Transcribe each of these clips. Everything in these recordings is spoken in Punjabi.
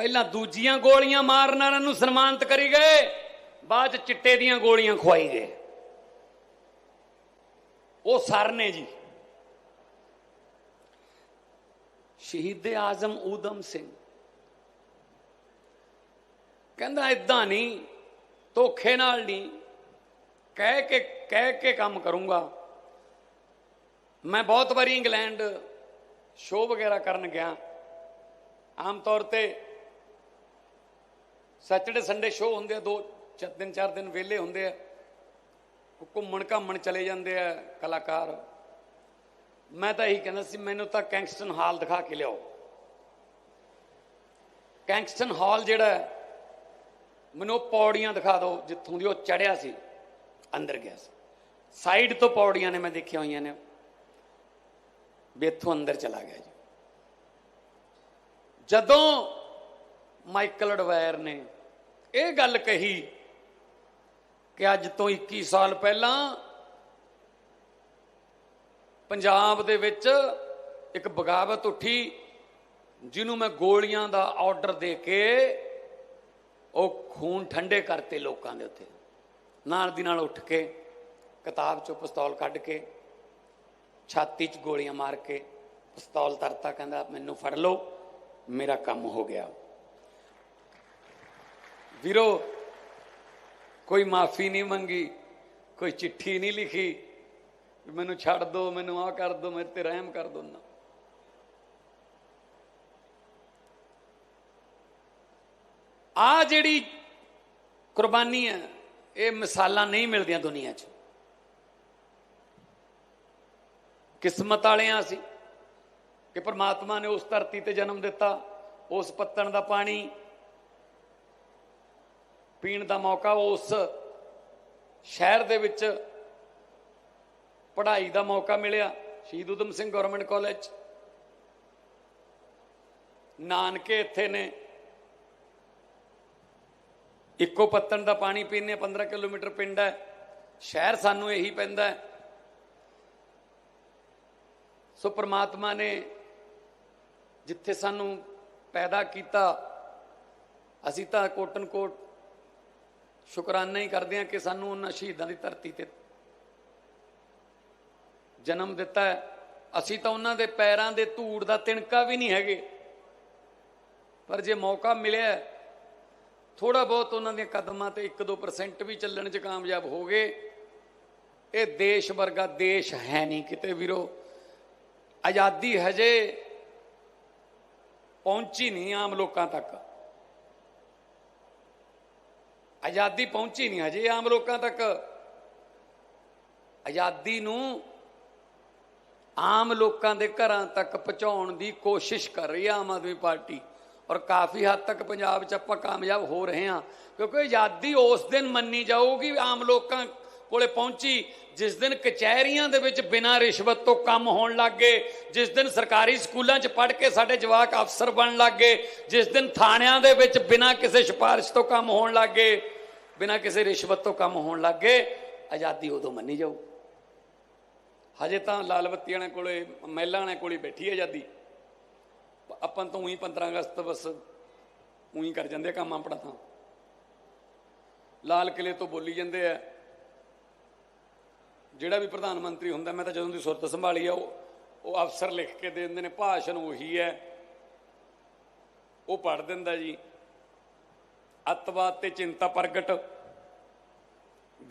ਪਹਿਲਾਂ ਦੂਜੀਆਂ ਗੋਲੀਆਂ ਮਾਰਨ ਵਾਲਿਆਂ ਨੂੰ ਸਨਮਾਨਿਤ ਕਰੀ ਗਏ, ਬਾਅਦ ਚ ਚਿੱਟੇ ਦੀਆਂ ਗੋਲੀਆਂ ਖਵਾਈ ਗਏ। ਉਹ ਸਰ ਨੇ ਜੀ। ਸ਼ਹੀਦ ਆਜ਼ਮ ਊਦਮ ਸਿੰਘ। ਕਹਿੰਦਾ ਇਦਾਂ ਨਹੀਂ, ਧੋਖੇ ਨਾਲ ਨਹੀਂ, ਕਹਿ ਕੇ ਕਹਿ ਕੇ ਕੰਮ ਕਰੂੰਗਾ। ਮੈਂ ਬਹੁਤ ਵਾਰੀ ਇੰਗਲੈਂਡ ਸ਼ੋਅ ਵਗੈਰਾ ਕਰਨ ਗਿਆ। ਆਮ ਤੌਰ ਤੇ ਸੈਟਰਡੇ ਸੰਡੇ ਸ਼ੋਅ ਹੁੰਦੇ ਆ, ਦੋ ਚਾਰ ਦਿਨ ਚਾਰ ਦਿਨ ਵਿਹਲੇ ਹੁੰਦੇ ਆ। ਘੁੰਮਣ ਘਾਮਣ ਚਲੇ ਜਾਂਦੇ ਆ ਕਲਾਕਾਰ। ਮੈਂ ਤਾਂ ਇਹੀ ਕਹਿੰਦਾ ਸੀ, ਮੈਨੂੰ ਤਾਂ ਕੈਂਗਸਟਨ ਹਾਲ ਦਿਖਾ ਕੇ ਲਿਆਓ। ਕੈਂਗਸਟਨ ਹਾਲ ਜਿਹੜਾ ਮੈਨੂੰ ਉਹ ਪੌੜੀਆਂ ਦਿਖਾ ਦਿਓ ਜਿੱਥੋਂ ਦੀ ਉਹ ਚੜਿਆ ਸੀ, ਅੰਦਰ ਗਿਆ ਸੀ। ਸਾਈਡ ਤੋਂ ਪੌੜੀਆਂ ਨੇ ਮੈਂ ਦੇਖੀਆਂ ਹੋਈਆਂ ਨੇ। ਵੀ ਇੱਥੋਂ ਅੰਦਰ ਚਲਾ ਗਿਆ ਜੀ। ਜਦੋਂ ਮਾਈਕਲ ਅਡਵਾਇਰ ਨੇ ਇਹ ਗੱਲ ਕਹੀ ਕਿ ਅੱਜ ਤੋਂ 21 ਸਾਲ ਪਹਿਲਾਂ ਪੰਜਾਬ ਦੇ ਵਿੱਚ ਇੱਕ ਬਗਾਵਤ ਉੱਠੀ ਜਿਹਨੂੰ ਮੈਂ ਗੋਲੀਆਂ ਦਾ ਆਰਡਰ ਦੇ ਕੇ ਉਹ ਖੂਨ ਠੰਡੇ ਕਰਤੇ ਲੋਕਾਂ ਦੇ ਉੱਤੇ। ਨਾਲ ਦੀ ਨਾਲ ਉੱਠ ਕੇ ਕਿਤਾਬ ਚੋਂ ਪਿਸਤੌਲ ਕੱਢ ਕੇ ਛਾਤੀ 'ਚ ਗੋਲੀਆਂ ਮਾਰ ਕੇ ਪਿਸਤੌਲ ਤਰਤਾ, ਕਹਿੰਦਾ, ਮੈਨੂੰ ਫੜ ਲਓ, ਮੇਰਾ ਕੰਮ ਹੋ ਗਿਆ। ਵੀਰੋ, ਕੋਈ ਮਾਫੀ ਨਹੀਂ ਮੰਗੀ, ਕੋਈ ਚਿੱਠੀ ਨਹੀਂ ਲਿਖੀ ਮੈਨੂੰ ਛੱਡ ਦਿਓ ਮੈਨੂੰ ਆਹ ਕਰ ਦਿਓ ਮੇਰੇ ਤੇ ਰਹਿਮ ਕਰ ਦਿਓ ਨਾ। ਆ ਜਿਹੜੀ ਕੁਰਬਾਨੀ ਹੈ, ਇਹ ਮਿਸਾਲਾਂ ਨਹੀਂ ਮਿਲਦੀਆਂ ਦੁਨੀਆ 'ਚ। ਕਿਸਮਤ ਵਾਲਿਆਂ ਸੀ ਕਿ ਪ੍ਰਮਾਤਮਾ ਨੇ ਉਸ ਧਰਤੀ ਤੇ ਜਨਮ ਦਿੱਤਾ, ਉਸ ਪੱਤਣ ਦਾ ਪਾਣੀ ਪੀਣ ਦਾ ਮੌਕਾ, ਉਸ ਸ਼ਹਿਰ ਦੇ ਵਿੱਚ ਪੜ੍ਹਾਈ ਦਾ ਮੌਕਾ ਮਿਲਿਆ, ਸ਼ਹੀਦ ਉਦਮ ਸਿੰਘ ਗਵਰਨਮੈਂਟ ਕਾਲਜ। ਨਾਨਕੇ ਇੱਥੇ ਨੇ। ਇੱਕੋ ਪੱਤਣ ਦਾ ਪਾਣੀ ਪੀਣੇ 15 ਕਿਲੋਮੀਟਰ ਪਿੰਡ ਹੈ। ਸ਼ਹਿਰ ਸਾਨੂੰ ਇਹੀ ਪੈਂਦਾ ਹੈ। ਸੋ ਪ੍ਰਮਾਤਮਾ ਨੇ ਜਿੱਥੇ ਸਾਨੂੰ ਪੈਦਾ ਕੀਤਾ, ਅਸੀਂ ਤਾਂ ਕੋਟਨ ਕੋਟ ਸ਼ੁਕਰਾਨਾ ਹੀ ਕਰਦੇ ਹਾਂ ਕਿ ਸਾਨੂੰ ਉਹਨਾਂ ਸ਼ਹੀਦਾਂ ਦੀ ਧਰਤੀ ਤੇ ਜਨਮ ਦਿੱਤਾ ਹੈ। ਅਸੀਂ ਤਾਂ ਉਹਨਾਂ ਦੇ ਪੈਰਾਂ ਦੇ ਧੂੜ ਦਾ ਤਿਣਕਾ ਵੀ ਨਹੀਂ ਹੈਗੇ। ਪਰ ਜੇ ਮੌਕਾ ਮਿਲਿਆ ਥੋੜਾ ਬਹੁਤ ਉਹਨਾਂ ਦੀਆਂ ਕਦਮਾਂ ਤੇ 1-2% ਵੀ ਚੱਲਣ 'ਚ ਕਾਮਯਾਬ ਹੋ ਗਏ। ਇਹ ਦੇਸ਼ ਵਰਗਾ ਦੇਸ਼ ਹੈ ਨਹੀਂ ਕਿਤੇ ਵੀਰੋ। ਆਜ਼ਾਦੀ ਹਜੇ ਪਹੁੰਚੀ ਨਹੀਂ ਆਮ ਲੋਕਾਂ ਤੱਕ। ਆਜ਼ਾਦੀ ਪਹੁੰਚੀ ਨਹੀਂ ਹਜੇ ਆਮ ਲੋਕਾਂ ਤੱਕ। ਆਜ਼ਾਦੀ ਨੂੰ ਆਮ ਲੋਕਾਂ ਦੇ ਘਰਾਂ ਤੱਕ ਪਹੁੰਚਾਉਣ ਦੀ ਕੋਸ਼ਿਸ਼ ਕਰ ਰਹੀ ਹੈ ਆਮ ਆਦਮੀ ਪਾਰਟੀ। ਔਰ ਕਾਫੀ ਹੱਦ ਤੱਕ ਪੰਜਾਬ 'ਚ ਆਪਾਂ ਕਾਮਯਾਬ ਹੋ ਰਹੇ ਹਾਂ। ਕਿਉਂਕਿ ਆਜ਼ਾਦੀ ਉਸ ਦਿਨ ਮੰਨੀ ਜਾਊਗੀ ਆਮ ਲੋਕਾਂ ਕੋਲੇ ਪਹੁੰਚੀ, ਜਿਸ ਦਿਨ ਕਚਹਿਰੀਆਂ ਦੇ ਵਿੱਚ ਬਿਨਾਂ ਰਿਸ਼ਵਤ ਤੋਂ ਕੰਮ ਹੋਣ ਲੱਗ ਗਏ, ਜਿਸ ਦਿਨ ਸਰਕਾਰੀ ਸਕੂਲਾਂ 'ਚ ਪੜ੍ਹ ਕੇ ਸਾਡੇ ਜਵਾਕ ਅਫਸਰ ਬਣਨ ਲੱਗ ਗਏ, ਜਿਸ ਦਿਨ ਥਾਣਿਆਂ ਦੇ ਵਿੱਚ ਬਿਨਾਂ ਕਿਸੇ ਸਿਫਾਰਿਸ਼ ਤੋਂ ਕੰਮ ਹੋਣ ਲੱਗ ਗਏ, ਬਿਨਾਂ ਕਿਸੇ ਰਿਸ਼ਵਤ ਤੋਂ ਕੰਮ ਹੋਣ ਲੱਗ ਗਏ, ਆਜ਼ਾਦੀ ਉਦੋਂ ਮੰਨੀ ਜਾਊ। ਹਜੇ ਤਾਂ ਲਾਲ ਬੱਤੀ ਵਾਲਿਆਂ ਕੋਲੇ, ਮਹਿਲਾ ਵਾਲਿਆਂ ਕੋਲੇ ਬੈਠੀ ਹੈ ਆਜ਼ਾਦੀ। ਆਪਾਂ ਤਾਂ ਉਹੀ 15 ਅਗਸਤ ਬਸ ਉਹੀ ਕਰ ਜਾਂਦੇ ਆ ਕੰਮ ਆਪਣਾ ਤਾਂ। ਲਾਲ ਕਿਲੇ ਤੋਂ ਬੋਲੀ ਜਾਂਦੇ ਆ। ਜਿਹੜਾ ਵੀ ਪ੍ਰਧਾਨ ਮੰਤਰੀ ਹੁੰਦਾ, ਮੈਂ ਤਾਂ ਜਦੋਂ ਦੀ ਸੁਰਤ ਸੰਭਾਲੀ ਆ, ਉਹ ਉਹ ਅਫਸਰ ਲਿਖ ਕੇ ਦੇ ਦਿੰਦੇ ਨੇ, ਭਾਸ਼ਣ ਉਹੀ ਹੈ। ਉਹ ਪੜ ਦਿੰਦਾ ਜੀ। ਅੱਤਵਾਦ ਤੇ ਚਿੰਤਾ ਪ੍ਰਗਟ,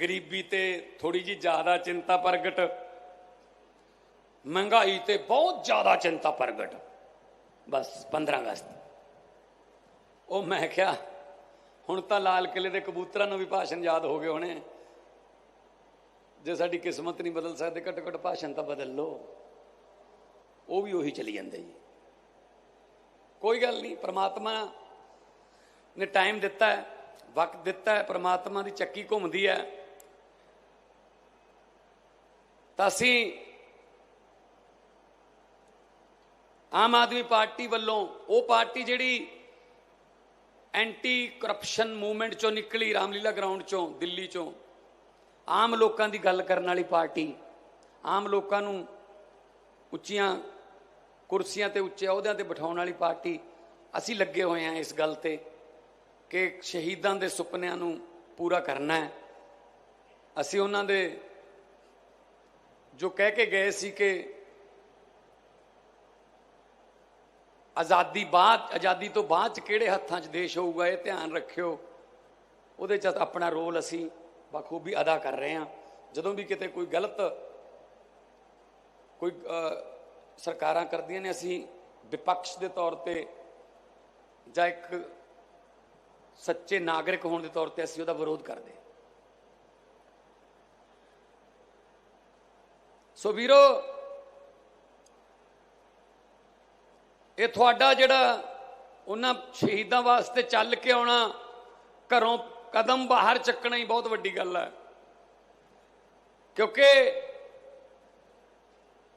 ਗਰੀਬੀ ਤੇ ਥੋੜੀ ਜੀ ਜ਼ਿਆਦਾ ਚਿੰਤਾ ਪ੍ਰਗਟ, ਮਹਿੰਗਾਈ ਤੇ ਬਹੁਤ ਜ਼ਿਆਦਾ ਚਿੰਤਾ ਪ੍ਰਗਟ। ਬਸ 15 ਅਗਸਤ। ਉਹ ਮੈਂ ਕਿਹਾ, ਹੁਣ ਤਾਂ ਲਾਲ ਕਿਲੇ ਦੇ ਕਬੂਤਰਾਂ ਨੂੰ ਵੀ ਭਾਸ਼ਣ ਯਾਦ ਹੋ ਗਏ ਹੋਣੇ। ਜੇ ਸਾਡੀ ਕਿਸਮਤ ਨਹੀਂ ਬਦਲ ਸਕਦੇ ਘੱਟੋ ਘੱਟ ਭਾਸ਼ਣ ਤਾਂ ਬਦਲ ਲਓ। ਉਹ ਵੀ ਉਹੀ ਚਲੀ ਜਾਂਦੇ ਜੀ। ਕੋਈ ਗੱਲ ਨਹੀਂ, ਪ੍ਰਮਾਤਮਾ ਨੇ ਟਾਈਮ ਦਿੱਤਾ ਹੈ, ਵਕਤ ਦਿੱਤਾ ਹੈ, ਪ੍ਰਮਾਤਮਾ ਦੀ ਚੱਕੀ ਘੁੰਮਦੀ ਹੈ। ਤਾਂ ਅਸੀਂ ਆਮ ਆਦਮੀ ਪਾਰਟੀ ਵੱਲੋਂ ਉਹ ਪਾਰਟੀ ਜਿਹੜੀ ਐਂਟੀ ਕਰਪਸ਼ਨ ਮੂਵਮੈਂਟ ਚੋਂ ਨਿਕਲੀ, ਰਾਮਲੀਲਾ ਗਰਾਊਂਡ ਚੋਂ, ਦਿੱਲੀ ਚੋਂ ਆਮ ਲੋਕਾਂ ਦੀ ਗੱਲ ਕਰਨ ਵਾਲੀ ਪਾਰਟੀ, ਆਮ ਲੋਕਾਂ ਨੂੰ ਉੱਚੀਆਂ ਕੁਰਸੀਆਂ ਤੇ ਉੱਚੇ ਅਹੁਦਿਆਂ ਤੇ ਬਿਠਾਉਣ ਵਾਲੀ ਪਾਰਟੀ, ਅਸੀਂ ਲੱਗੇ ਹੋਏ ਹਾਂ ਇਸ ਗੱਲ ਤੇ ਕਿ ਸ਼ਹੀਦਾਂ ਦੇ ਸੁਪਨਿਆਂ ਨੂੰ ਪੂਰਾ ਕਰਨਾ ਹੈ। ਅਸੀਂ ਉਹਨਾਂ ਦੇ ਜੋ ਕਹਿ ਕੇ ਗਏ ਸੀ ਕਿ ਆਜ਼ਾਦੀ ਬਾਅਦ, ਆਜ਼ਾਦੀ ਤੋਂ ਬਾਅਦ ਚ ਕਿਹੜੇ ਹੱਥਾਂ 'ਚ ਦੇਸ਼ ਹੋਊਗਾ, ਇਹ ਧਿਆਨ ਰੱਖਿਓ। ਉਹਦੇ 'ਚ ਆਪਣਾ ਰੋਲ ਅਸੀਂ ਬਖੂਬੀ ਅਦਾ ਕਰ ਰਹੇ ਹਾਂ। ਜਦੋਂ ਵੀ ਕਿਤੇ ਕੋਈ ਗਲਤ, ਕੋਈ ਸਰਕਾਰਾਂ ਕਰਦੀਆਂ ਨੇ, ਅਸੀਂ ਵਿਪਕਸ਼ ਦੇ ਤੌਰ ਤੇ ਜਾਂ ਇੱਕ ਸੱਚੇ ਨਾਗਰਿਕ ਹੋਣ ਦੇ ਤੌਰ ਤੇ ਅਸੀਂ ਉਹਦਾ ਵਿਰੋਧ ਕਰਦੇ ਸੋ ਵੀਰੋ, ਇਹ ਤੁਹਾਡਾ ਜਿਹੜਾ ਉਹਨਾਂ ਸ਼ਹੀਦਾਂ ਵਾਸਤੇ ਚੱਲ ਕੇ ਆਉਣਾ ਘਰੋਂ ਕਦਮ ਬਾਹਰ ਚੱਕਣਾ ਹੀ ਬਹੁਤ ਵੱਡੀ ਗੱਲ ਹੈ। ਕਿਉਂਕਿ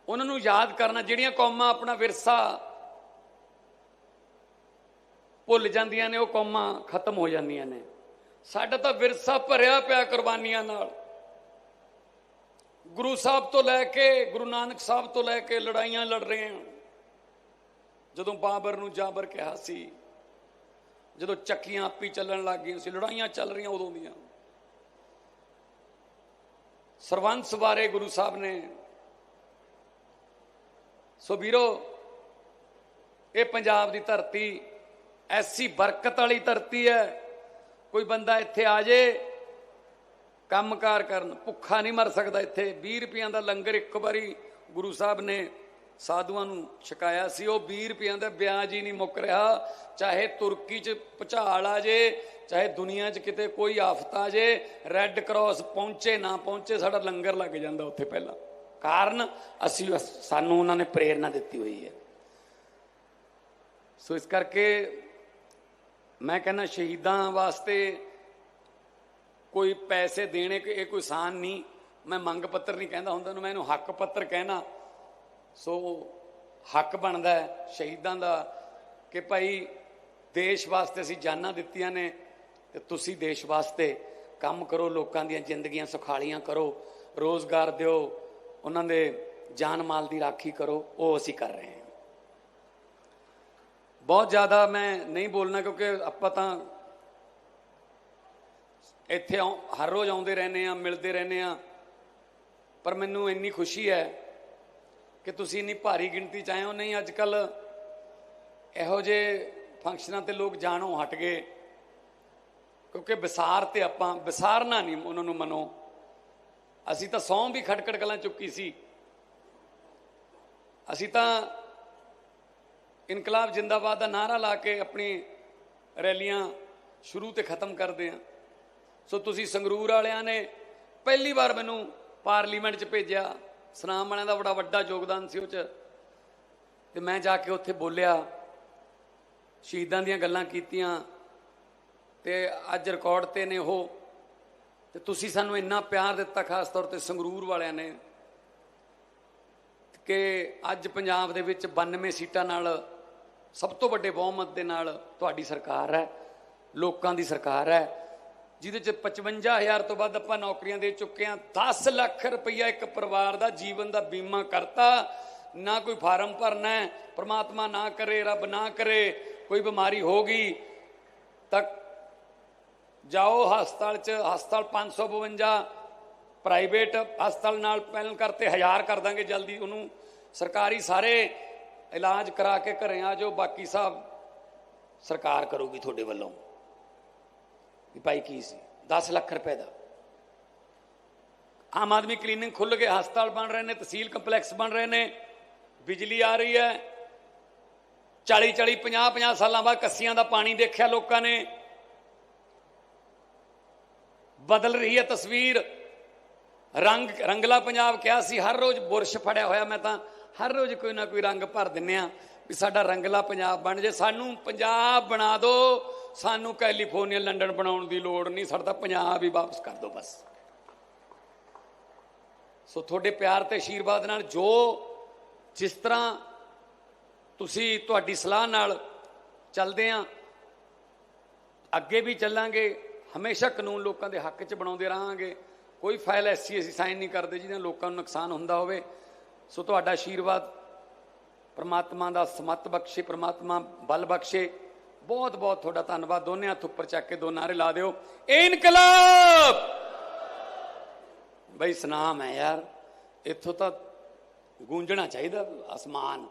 ਉਹਨਾਂ ਨੂੰ ਯਾਦ ਕਰਨਾ, ਜਿਹੜੀਆਂ ਕੌਮਾਂ ਆਪਣਾ ਵਿਰਸਾ ਭੁੱਲ ਜਾਂਦੀਆਂ ਨੇ, ਉਹ ਕੌਮਾਂ ਖਤਮ ਹੋ ਜਾਂਦੀਆਂ ਨੇ। ਸਾਡਾ ਤਾਂ ਵਿਰਸਾ ਭਰਿਆ ਪਿਆ ਕੁਰਬਾਨੀਆਂ ਨਾਲ। ਗੁਰੂ ਸਾਹਿਬ ਤੋਂ ਲੈ ਕੇ, ਗੁਰੂ ਨਾਨਕ ਸਾਹਿਬ ਤੋਂ ਲੈ ਕੇ ਲੜਾਈਆਂ ਲੜ ਰਹੇ ਹਾਂ। ਜਦੋਂ ਬਾਬਰ ਨੂੰ ਜਾਬਰ ਕਿਹਾ ਸੀ ਜਦੋਂ ਚੱਕੀਆਂ ਆਪੀ ਚੱਲਣ ਲੱਗ ਗਈਆਂ ਸੀ ਲੜਾਈਆਂ ਚੱਲ ਰਹੀਆਂ ਉਦੋਂ ਦੀਆਂ। ਸਰਵੰਸ ਬਾਰੇ ਗੁਰੂ ਸਾਹਿਬ ਨੇ, ਸੋ ਵੀਰੋ, ਇਹ ਪੰਜਾਬ ਦੀ ਧਰਤੀ ਐਸੀ ਬਰਕਤ ਵਾਲੀ ਧਰਤੀ ਹੈ, ਕੋਈ ਬੰਦਾ ਇੱਥੇ ਆ ਜੇ, ਕੰਮਕਾਰ ਕਰਨ, ਭੁੱਖਾ ਨਹੀਂ ਮਰ ਸਕਦਾ ਇੱਥੇ। 20 ਰੁਪਈਆਂ ਦਾ ਲੰਗਰ ਇੱਕ ਵਾਰੀ ਗੁਰੂ ਸਾਹਿਬ ਨੇ ਸਾਧੂਆਂ ਨੂੰ ਛਕਾਇਆ ਸੀ, ਉਹ 20 ਰੁਪਈਆਂ ਦਾ ਵਿਆਜ ਹੀ ਨਹੀਂ ਮੁੱਕ ਰਿਹਾ। ਚਾਹੇ ਤੁਰਕੀ 'ਚ ਭੁਚਾਲ ਆ ਜੇ, ਚਾਹੇ ਦੁਨੀਆ 'ਚ ਕਿਤੇ ਕੋਈ ਆਫਤ ਆ ਜੇ ਰੈੱਡ ਕਰਾਸ ਪਹੁੰਚੇ, ਨਾ ਪਹੁੰਚੇ, ਸਾਡਾ ਲੰਗਰ ਲੱਗ ਜਾਂਦਾ ਉੱਥੇ ਪਹਿਲਾਂ। ਕਾਰਨ ਅਸੀਂ ਸਾਨੂੰ ਉਹਨਾਂ ਨੇ ਪ੍ਰੇਰਣਾ ਦਿੱਤੀ ਹੋਈ ਹੈ। ਸੋ ਇਸ ਕਰਕੇ ਮੈਂ ਕਹਿੰਦਾ ਸ਼ਹੀਦਾਂ ਵਾਸਤੇ ਕੋਈ ਪੈਸੇ ਦੇਣੇ, ਕਿ ਇਹ ਕੋਈ ਆਸਾਨ ਨਹੀਂ। ਮੈਂ ਮੰਗ ਪੱਤਰ ਨਹੀਂ ਕਹਿੰਦਾ ਹੁੰਦਾ, ਨੂੰ ਮੈਂ ਇਹਨੂੰ ਹੱਕ ਪੱਤਰ ਕਹਿਣਾ। ਸੋ ਹੱਕ ਬਣਦਾ ਹੈ ਸ਼ਹੀਦਾਂ ਦਾ ਕਿ ਭਾਈ ਦੇਸ਼ ਵਾਸਤੇ ਅਸੀਂ ਜਾਨਾਂ ਦਿੱਤੀਆਂ ਨੇ ਤੇ ਤੁਸੀਂ ਦੇਸ਼ ਵਾਸਤੇ ਕੰਮ ਕਰੋ, ਲੋਕਾਂ ਦੀਆਂ ਜ਼ਿੰਦਗੀਆਂ ਸੁਖਾਲੀਆਂ ਕਰੋ, ਰੋਜ਼ਗਾਰ ਦਿਓ, ਉਹਨਾਂ ਦੇ ਜਾਨ ਮਾਲ ਦੀ ਰਾਖੀ ਕਰੋ, ਉਹ ਅਸੀਂ ਕਰ ਰਹੇ ਹਾਂ। ਬਹੁਤ ਜ਼ਿਆਦਾ ਮੈਂ ਨਹੀਂ ਬੋਲਣਾ ਕਿਉਂਕਿ ਆਪਾਂ ਤਾਂ ਇੱਥੇ ਆਉਂ- ਹਰ ਰੋਜ਼ ਆਉਂਦੇ ਰਹਿੰਦੇ ਆ ਮਿਲਦੇ ਰਹਿੰਦੇ ਆ ਪਰ ਮੈਨੂੰ ਇੰਨੀ ਖੁਸ਼ੀ ਹੈ ਕਿ ਤੁਸੀਂ ਇੰਨੀ ਭਾਰੀ ਗਿਣਤੀ ਚ ਆਏ ਹੋ? ਨਹੀਂ ਅੱਜ ਕੱਲ ਇਹੋ ਜਿਹੇ ਫੰਕਸ਼ਨਾਂ ਤੇ ਲੋਕ ਜਾਣੋਂ ਹਟ ਗਏ। ਕਿਉਂਕਿ ਵਿਸਾਰ ਤੇ ਆਪਾਂ ਵਿਸਾਰਨਾ ਨਹੀਂ ਉਹਨਾਂ ਨੂੰ ਮਨੋ। ਅਸੀਂ ਤਾਂ ਸੌਂ ਵੀ ਖਟਕੜ ਕਲਾਂ ਚੁੱਕੀ ਸੀ। ਅਸੀਂ ਤਾਂ ਇਨਕਲਾਬ ਜਿੰਦਾਬਾਦ ਦਾ ਨਾਰਾ ਲਾ ਕੇ ਆਪਣੀ ਰੈਲੀਆਂ ਸ਼ੁਰੂ ਤੇ ਖਤਮ ਕਰਦੇ ਆ ਸੋ ਤੁਸੀਂ ਸੰਗਰੂਰ ਵਾਲਿਆਂ ਨੇ ਪਹਿਲੀ ਵਾਰ ਮੈਨੂੰ ਪਾਰਲੀਮੈਂਟ 'ਚ ਭੇਜਿਆ। ਸਨਾਮ ਵਾਲਿਆਂ ਦਾ ਬੜਾ ਵੱਡਾ ਯੋਗਦਾਨ ਸੀ ਉਹ 'ਚ। ਤੇ ਮੈਂ ਜਾ ਕੇ ਉੱਥੇ ਬੋਲਿਆ, ਸ਼ਹੀਦਾਂ ਦੀਆਂ ਗੱਲਾਂ ਕੀਤੀਆਂ, ਤੇ ਅੱਜ ਰਿਕਾਰਡ ਤੇ ਨੇ ਉਹ। ਤੇ ਤੁਸੀਂ ਸਾਨੂੰ ਇੰਨਾ ਪਿਆਰ ਦਿੱਤਾ, ਖਾਸ ਤੌਰ ਤੇ ਸੰਗਰੂਰ ਵਾਲਿਆਂ ਨੇ, ਕਿ ਅੱਜ ਪੰਜਾਬ ਦੇ ਵਿੱਚ 92 ਸੀਟਾਂ ਨਾਲ ਸਭ ਤੋਂ ਵੱਡੇ ਬਹੁਮਤ ਦੇ ਨਾਲ ਤੁਹਾਡੀ ਸਰਕਾਰ ਹੈ, ਲੋਕਾਂ ਦੀ ਸਰਕਾਰ ਹੈ। ਜਿਹਦੇ ਚ 55000 ਤੋਂ ਵੱਧ ਆਪਾਂ ਨੌਕਰੀਆਂ ਦੇ ਚੁੱਕੇ ਹਾਂ। 10 ਲੱਖ ਰੁਪਈਆ ਇੱਕ ਪਰਿਵਾਰ ਦਾ ਜੀਵਨ ਦਾ ਬੀਮਾ ਕਰਤਾ। ਨਾ ਕੋਈ ਫਾਰਮ ਭਰਨਾ ਹੈ, ਪ੍ਰਮਾਤਮਾ ਨਾ ਕਰੇ, ਰੱਬ ਨਾ ਕਰੇ, ਕੋਈ ਬਿਮਾਰੀ ਹੋ ਗਈ, ਤਾਂ ਜਾਓ ਹਸਪਤਾਲ ਚ, ਹਸਪਤਾਲ 552 ਪ੍ਰਾਈਵੇਟ ਹਸਪਤਾਲ ਨਾਲ ਪਹਿਲ ਕਰਤੇ, ਹਜ਼ਾਰ ਕਰ ਦਾਂਗੇ ਜਲਦੀ ਉਹਨੂੰ। ਸਰਕਾਰੀ ਸਾਰੇ ਇਲਾਜ ਕਰਾ ਕੇ ਘਰੇ ਆ ਜਾਓ, ਬਾਕੀ ਸਭ ਸਰਕਾਰ ਕਰੂਗੀ ਤੁਹਾਡੇ ਵੱਲੋਂ। ਵੀ ਭਾਈ ਕੀ ਸੀ? 10 ਲੱਖ ਰੁਪਏ ਦਾ। ਆਮ ਆਦਮੀ ਕਲੀਨਿਕ ਖੁੱਲ ਗਏ ਹਸਪਤਾਲ ਬਣ ਰਹੇ ਨੇ, ਤਹਿਸੀਲ ਕੰਪਲੈਕਸ ਬਣ ਰਹੇ ਨੇ, ਬਿਜਲੀ ਆ ਰਹੀ ਹੈ। 40 40 50 50 ਸਾਲਾਂ ਬਾਅਦ ਕੱਸੀਆਂ ਦਾ ਪਾਣੀ ਦੇਖਿਆ ਲੋਕਾਂ ਨੇ। ਬਦਲ ਰਹੀ ਹੈ ਤਸਵੀਰ। ਰੰਗ, ਰੰਗਲਾ ਪੰਜਾਬ ਕਿਹਾ ਸੀ, ਹਰ ਰੋਜ਼ ਬੁਰਸ਼ ਫੜਿਆ ਹੋਇਆ, ਮੈਂ ਤਾਂ ਹਰ ਰੋਜ਼ ਕੋਈ ਨਾ ਕੋਈ ਰੰਗ ਭਰ ਦਿੰਨੇ ਆ ਵੀ ਸਾਡਾ ਰੰਗਲਾ ਪੰਜਾਬ ਬਣ ਜੇ। ਸਾਨੂੰ ਪੰਜਾਬ ਬਣਾ ਦਿਓ। ਸਾਨੂੰ ਕੈਲੀਫੋਰਨੀਆ, ਲੰਡਨ ਬਣਾਉਣ ਦੀ ਲੋੜ ਨਹੀਂ। ਸਾਡਾ ਪੰਜਾਬ ਹੀ ਵਾਪਸ ਕਰ ਦਿਓ ਬਸ। ਸੋ ਤੁਹਾਡੇ ਪਿਆਰ ਤੇ ਆਸ਼ੀਰਵਾਦ ਨਾਲ ਜੋ ਜਿਸ ਤਰ੍ਹਾਂ ਤੁਸੀਂ ਤੁਹਾਡੀ ਸਲਾਹ ਨਾਲ ਚੱਲਦੇ ਆ, ਅੱਗੇ ਵੀ ਚੱਲਾਂਗੇ, ਹਮੇਸ਼ਾ ਕਾਨੂੰਨ ਲੋਕਾਂ ਦੇ ਹੱਕ 'ਚ ਬਣਾਉਂਦੇ ਰਹਾਂਗੇ। ਕੋਈ ਫਾਈਲ ਐਸੀ ਅਸੀਂ ਸਾਈਨ ਨਹੀਂ ਕਰਦੇ ਜਿਹਦੇ ਨਾਲ ਲੋਕਾਂ ਨੂੰ ਨੁਕਸਾਨ ਹੁੰਦਾ ਹੋਵੇ। ਸੋ ਤੁਹਾਡਾ ਆਸ਼ੀਰਵਾਦ ਪਰਮਾਤਮਾ ਦਾ ਸਮਤ ਬਖਸ਼ੇ, ਪਰਮਾਤਮਾ ਬਲ ਬਖਸ਼ੇ। ਬਹੁਤ ਬਹੁਤ ਤੁਹਾਡਾ ਧੰਨਵਾਦ ਦੋਨੇ ਹੱਥ ਉੱਪਰ ਚੱਕ ਕੇ ਦੋ ਨਾਰੇ ਲਾ ਦਿਓ ਇਨਕਲਾਬ ਬਈ ਸਨਾਮ ਹੈ ਯਾਰ ਇੱਥੋਂ ਤਾਂ ਗੂੰਜਣਾ ਚਾਹੀਦਾ ਅਸਮਾਨ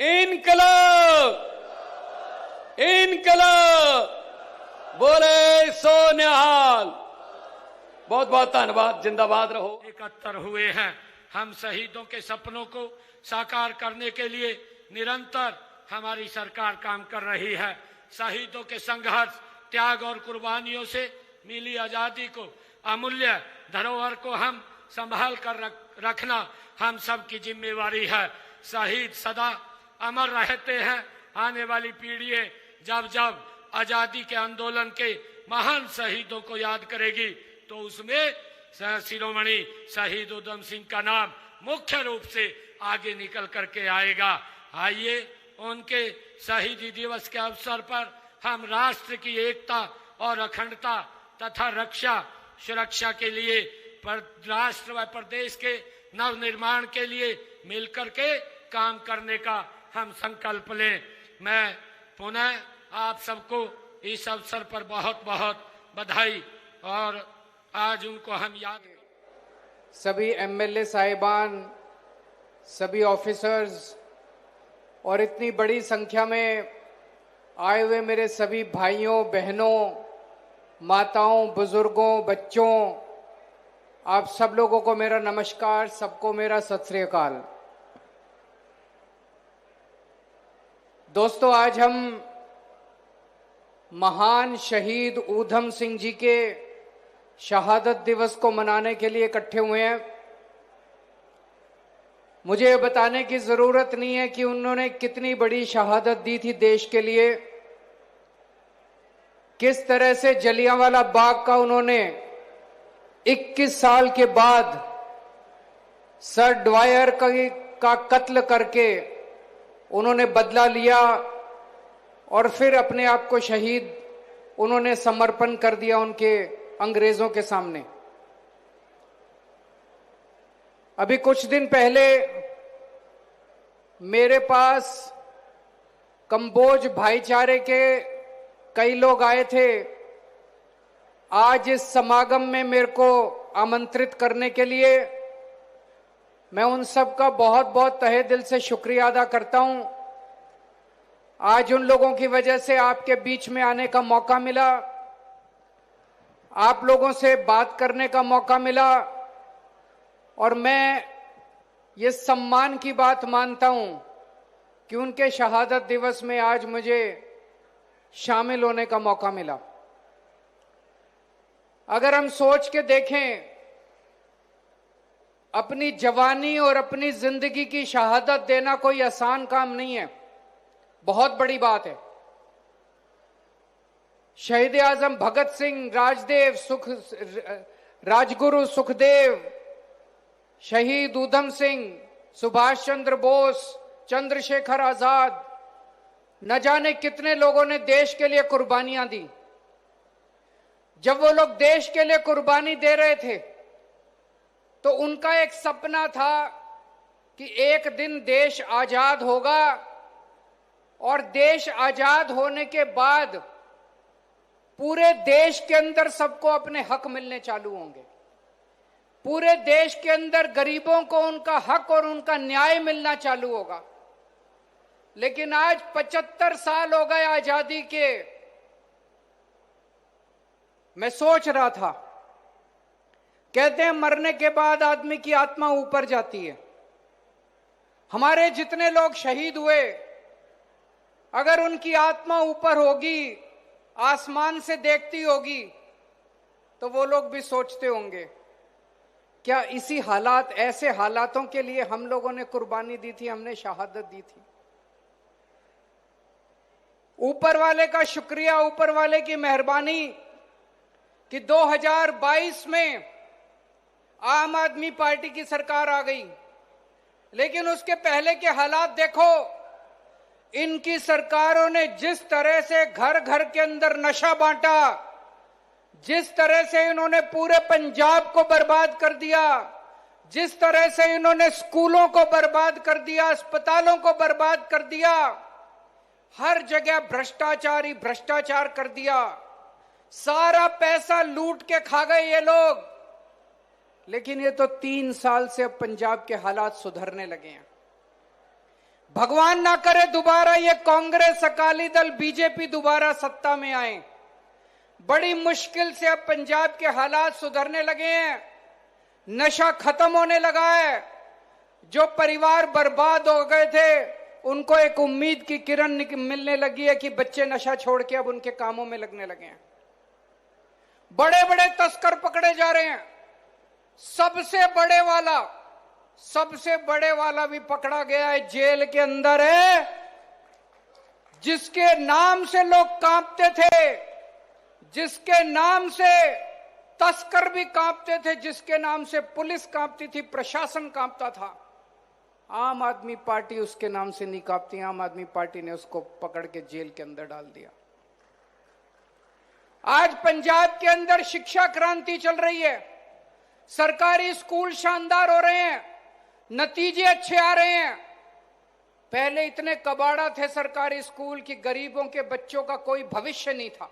ਇਨਕਲਾਬ ਇਨਕਲਾਬ ਬੋਲੇ ਸੋ ਨਿਹਾਲ ਬਹੁਤ ਬਹੁਤ ਧੰਨਵਾਦ ਜਿੰਦਾਬਾਦ ਰਹੋ इकहत्तर हुए हैं हम शहीदों के सपनों को साकार करने के लिए निरंतर हमारी सरकार काम कर रही है। शहीदों के संघर्ष त्याग और कुर्बानियों से मिली आज़ादी को अमूल्य धरोहर को हम संभाल कर रख, रखना हम सब की जिम्मेवारी है। शहीद सदा अमर रहते हैं। आने वाली पीढ़ी जब जब आज़ादी के आंदोलन के महान शहीदों को याद करेगी तो उसमें शिरोमणि शहीद उधम सिंह का नाम मुख्य रूप से आगे निकल करके आएगा। आइए उनके शहीदी दिवस के अवसर पर हम राष्ट्र की एकता और अखंडता तथा रक्षा, सुरक्षा के लिए राष्ट्र व प्रदेश के नव निर्माण के लिए मिलकर के काम करने का हम संकल्प लें। मैं पुनः आप सबको इस अवसर पर बहुत बहुत बधाई और आज उनको हम याद सभी एमएलए साहिबान, सभी ऑफिसर्स और इतनी बड़ी संख्या में आए हुए मेरे सभी भाइयों, बहनों, माताओं, बुज़ुर्गों, बच्चों, आप सब लोगों को मेरा नमस्कार, सबको मेरा सत श्रीकाल दोस्तों, आज हम महान शहीद ऊधम सिंह जी के शहादत दिवस को मनाने के लिए इकट्ठे हुए हैं। मुझे ये बताने की ज़रूरत नहीं है कि उन्होंने कितनी बड़ी शहादत दी थी देश के लिए। किस तरह से जलियांवाला बाग का उन्होंने 21 साल के बाद सर ड्वायर का, का कत्ल करके उन्होंने बदला लिया और फिर अपने आप को शहीद उन्होंने समर्पण कर दिया उनके अंग्रेज़ों के सामने। अभी कुछ दिन पहले मेरे पास कंबोज भाईचारे के कई लोग आए थे। आज इस समागम में मेरे को आमंत्रित करने के लिए मैं उन सब का बहुत बहुत तहे दिल से शुक्रिया अदा करता हूँ। आज उन लोगों की वजह से आपके बीच में आने का मौका मिला। आप लोगों से बात करने का मौका मिला। और मैं ये सम्मान की बात मानता हूँ कि उनके शहादत दिवस में आज मुझे शामिल होने का मौका मिला। अगर हम सोच के देखें, अपनी जवानी और अपनी ज़िंदगी की शहादत देना कोई आसान काम नहीं है। बहुत बड़ी बात है। शहीद आज़म भगत सिंह, राजदेव सुख, राजगुरु सुखदेव शहीद ऊधम सिंह, सुभाष चंद्र बोस, चंद्रशेखर आज़ाद, न जाने कितने लोगों ने देश के लिए कुर्बानियाँ दी। जब वो लोग देश के लिए कुर्बानी दे रहे थे तो उनका एक सपना था कि एक दिन देश आज़ाद होगा और देश आज़ाद होने के बाद पूरे देश के अंदर सबको अपने हक मिलने चालू होंगे। पूरे देश के अंदर गरीबों को उनका हक और उनका न्याय मिलना चालू होगा। लेकिन आज 75 साल हो गए आज़ादी के। मैं सोच रहा था, कहते हैं मरने के बाद आदमी की आत्मा ऊपर जाती है। हमारे जितने लोग शहीद हुए, अगर उनकी आत्मा ऊपर होगी, आसमान से देखती होगी तो वो लोग भी सोचते होंगे। क्या इसी हालात, ऐसे हालातों के लिए हम लोगों ने कुर्बानी दी थी, हमने शहादत दी थी। ऊपर वाले का शुक्रिया, ऊपर वाले की मेहरबानी कि 2022 में आम आदमी पार्टी की सरकार आ गई। लेकिन उसके पहले के हालात देखो, इनकी सरकारों ने जिस तरह से घर घर के अंदर नशा बांटा जिस तरह से इन्होंने पूरे पंजाब को बर्बाद कर दिया, जिस तरह से इन्होंने स्कूलों को बर्बाद कर दिया, अस्पतालों को बर्बाद कर दिया, हर जगह भ्रष्टाचार ही भ्रष्टाचार कर दिया। सारा पैसा लूट के खा गए ये लोग। लेकिन ये तो तीन साल से पंजाब के हालात सुधरने लगे हैं। भगवान ना करे दोबारा ये कांग्रेस, अकाली दल, बीजेपी दोबारा सत्ता में आए। बड़ी मुश्किल से अब पंजाब के हालात सुधरने लगे हैं। नशा खत्म होने लगा है। जो परिवार बर्बाद हो गए थे, उनको एक उम्मीद की किरण मिलने लगी है कि बच्चे नशा छोड़ के अब उनके कामों में लगने लगे हैं। बड़े बड़े तस्कर पकड़े जा रहे हैं। सबसे बड़े वाला, सबसे बड़े वाला भी पकड़ा गया है जेल के अंदर है, जिसके नाम से लोग कांपते थे। जिसके नाम से तस्कर भी कांपते थे, जिसके नाम से पुलिस कांपती थी, प्रशासन कांपता था, आम आदमी पार्टी उसके नाम से नहीं कांपती, आम आदमी पार्टी ने उसको पकड़ के जेल के अंदर डाल दिया। आज पंजाब के अंदर शिक्षा क्रांति चल रही है, सरकारी स्कूल शानदार हो रहे हैं, नतीजे अच्छे आ रहे हैं। पहले इतने कबाड़ा थे सरकारी स्कूल की गरीबों के बच्चों का कोई भविष्य नहीं था।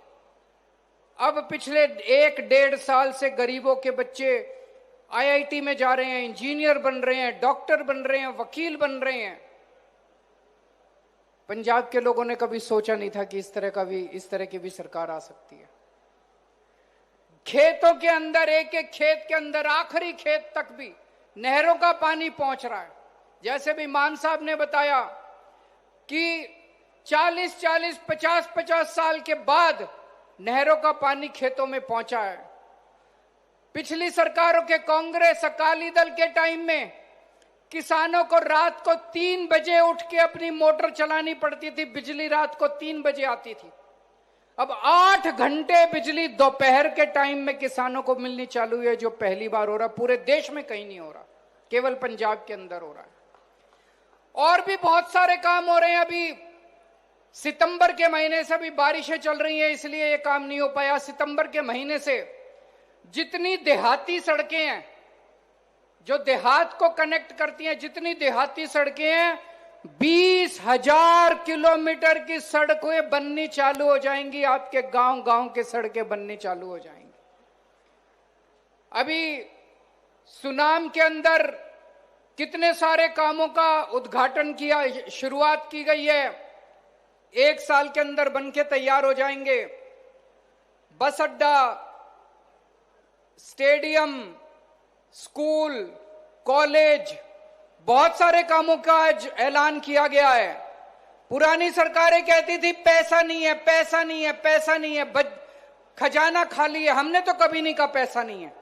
अब पिछले एक डेढ़ साल से गरीबों के बच्चे आईआईटी में जा रहे हैं, इंजीनियर बन रहे हैं, डॉक्टर बन रहे हैं, वकील बन रहे हैं। पंजाब के लोगों ने कभी सोचा नहीं था कि इस तरह का भी, इस तरह की भी सरकार आ सकती है। खेतों के अंदर, एक एक खेत के अंदर, आखिरी खेत तक भी नहरों का पानी पहुँच रहा है। जैसे भी मान साहब ने बताया कि 40 40 50 50 साल के बाद नहरों का पानी खेतों में पहुँचा है। पिछली सरकारों के कांग्रेस, अकाली दल के टाइम में किसानों को रात को तीन बजे उठ के अपनी मोटर चलानी पड़ती थी, बिजली रात को तीन बजे आती थी। अब आठ घंटे बिजली दोपहर के टाइम में किसानों को मिलनी चालू हुई है, जो पहली बार हो रहा, पूरे देश में कहीं नहीं हो रहा, केवल पंजाब के अंदर हो रहा है। और भी बहुत सारे काम हो रहे हैं अभी। सितंबर के महीने से अभी बारिशें चल रही हैं, इसलिए ये काम नहीं हो पाया। सितंबर के महीने से जितनी देहाती सड़कें हैं, जो देहात को कनेक्ट करती हैं, जितनी देहाती सड़कें हैं, बीस हज़ार किलोमीटर की सड़कें बननी चालू हो जाएँगी, आपके गाँव गाँव के सड़कें बननी चालू हो जाएँगी। अभी सुनाम के अंदर कितने सारे कामों का उद्घाटन किया, शुरुआत की गई है। एक साल के अंदर बन के तैयार हो जाएँगे। बस अड्डा स्टेडियम स्कूल कॉलेज बहुत सारे कामों का आज ऐलान किया गया है। पुरानी सरकारें कहती थी पैसा नहीं है पैसा नहीं है पैसा नहीं है बज, खजाना खाली है हमने तो कभी नहीं कहा पैसा नहीं है।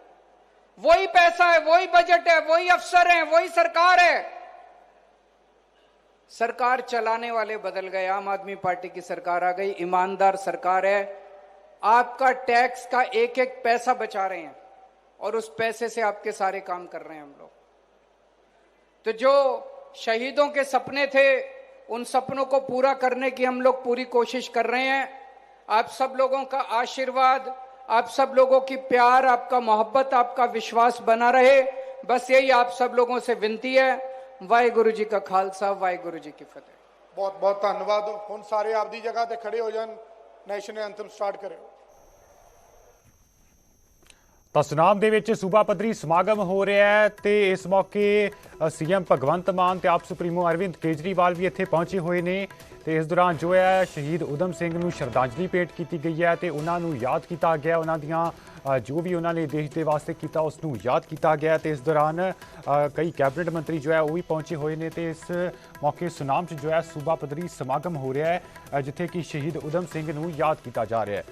वही पैसा है वही बजट है वही अफसर है वही सरकार है। सरकार चलाने वाले बदल गए, आम आदमी पार्टी की सरकार आ गई, ईमानदार सरकार है। आपका टैक्स का एक एक पैसा बचा रहे हैं और उस पैसे से आपके सारे काम कर रहे हैं हम लोग। तो जो शहीदों के सपने थे, उन सपनों को पूरा करने की हम लोग पूरी कोशिश कर रहे हैं। आप सब लोगों का आशीर्वाद, आप सब लोगों की प्यार, आपका मोहब्बत, आपका विश्वास बना रहे। बस यही आप सब लोगों से विनती है। वाਹਿਗੁਰੂ ਜੀ ਕਾ ਖਾਲਸਾ ਵਾਹਿਗੁਰੂ ਜੀ ਕੀ ਫਤਿਹ। ਬਹੁਤ ਬਹੁਤ ਧੰਨਵਾਦ। ਹੁਣ ਸਾਰੇ ਆਪਦੀ ਜਗ੍ਹਾ ਤੇ ਖੜੇ ਹੋ ਜਾਣ। ਨੈਸ਼ਨਲ ਐਂਥਮ ਸਟਾਰਟ ਕਰਿਓ। ਤਾਂ ਸੁਨਾਮ ਦੇ ਵਿੱਚ ਸੂਬਾ ਪੱਧਰੀ ਸਮਾਗਮ ਹੋ ਰਿਹਾ ਹੈ ਤੇ ਇਸ ਮੌਕੇ ਸੀਐਮ ਭਗਵੰਤ ਮਾਨ ਤੇ ਆਪ ਸੁਪਰੀਮੋ ਅਰਵਿੰਦ ਕੇਜਰੀਵਾਲ ਵੀ ਇੱਥੇ ਪਹੁੰਚੇ ਹੋਏ ਨੇ। ਤੇ ਇਸ ਦੌਰਾਨ ਜੋ ਹੈ, ਸ਼ਹੀਦ ਉਦਮ ਸਿੰਘ ਨੂੰ ਸ਼ਰਧਾਂਜਲੀ ਭੇਟ ਕੀਤੀ ਗਈ ਹੈ ਤੇ ਉਹਨਾਂ ਨੂੰ ਯਾਦ ਕੀਤਾ ਗਿਆ, ਉਹਨਾਂ ਦੀਆਂ ਜੋ ਵੀ ਉਹਨਾਂ ਨੇ ਦੇਸ਼ ਦੇ ਵਾਸਤੇ ਕੀਤਾ, ਉਸ ਨੂੰ ਯਾਦ ਕੀਤਾ ਗਿਆ ਤੇ ਇਸ ਦੌਰਾਨ ਕਈ ਕੈਬਨਿਟ ਮੰਤਰੀ ਜੋ ਹੈ, ਉਹ ਵੀ ਪਹੁੰਚੇ ਹੋਏ ਨੇ ਤੇ ਇਸ ਮੌਕੇ ਸੁਨਾਮ 'ਚ ਜੋ ਹੈ, ਸੂਬਾ ਪੱਧਰੀ ਸਮਾਗਮ ਹੋ ਰਿਹਾ ਹੈ ਜਿੱਥੇ ਕਿ ਸ਼ਹੀਦ ਉਦਮ ਸਿੰਘ ਨੂੰ ਯਾਦ ਕੀਤਾ ਜਾ ਰਿਹਾ ਹੈ।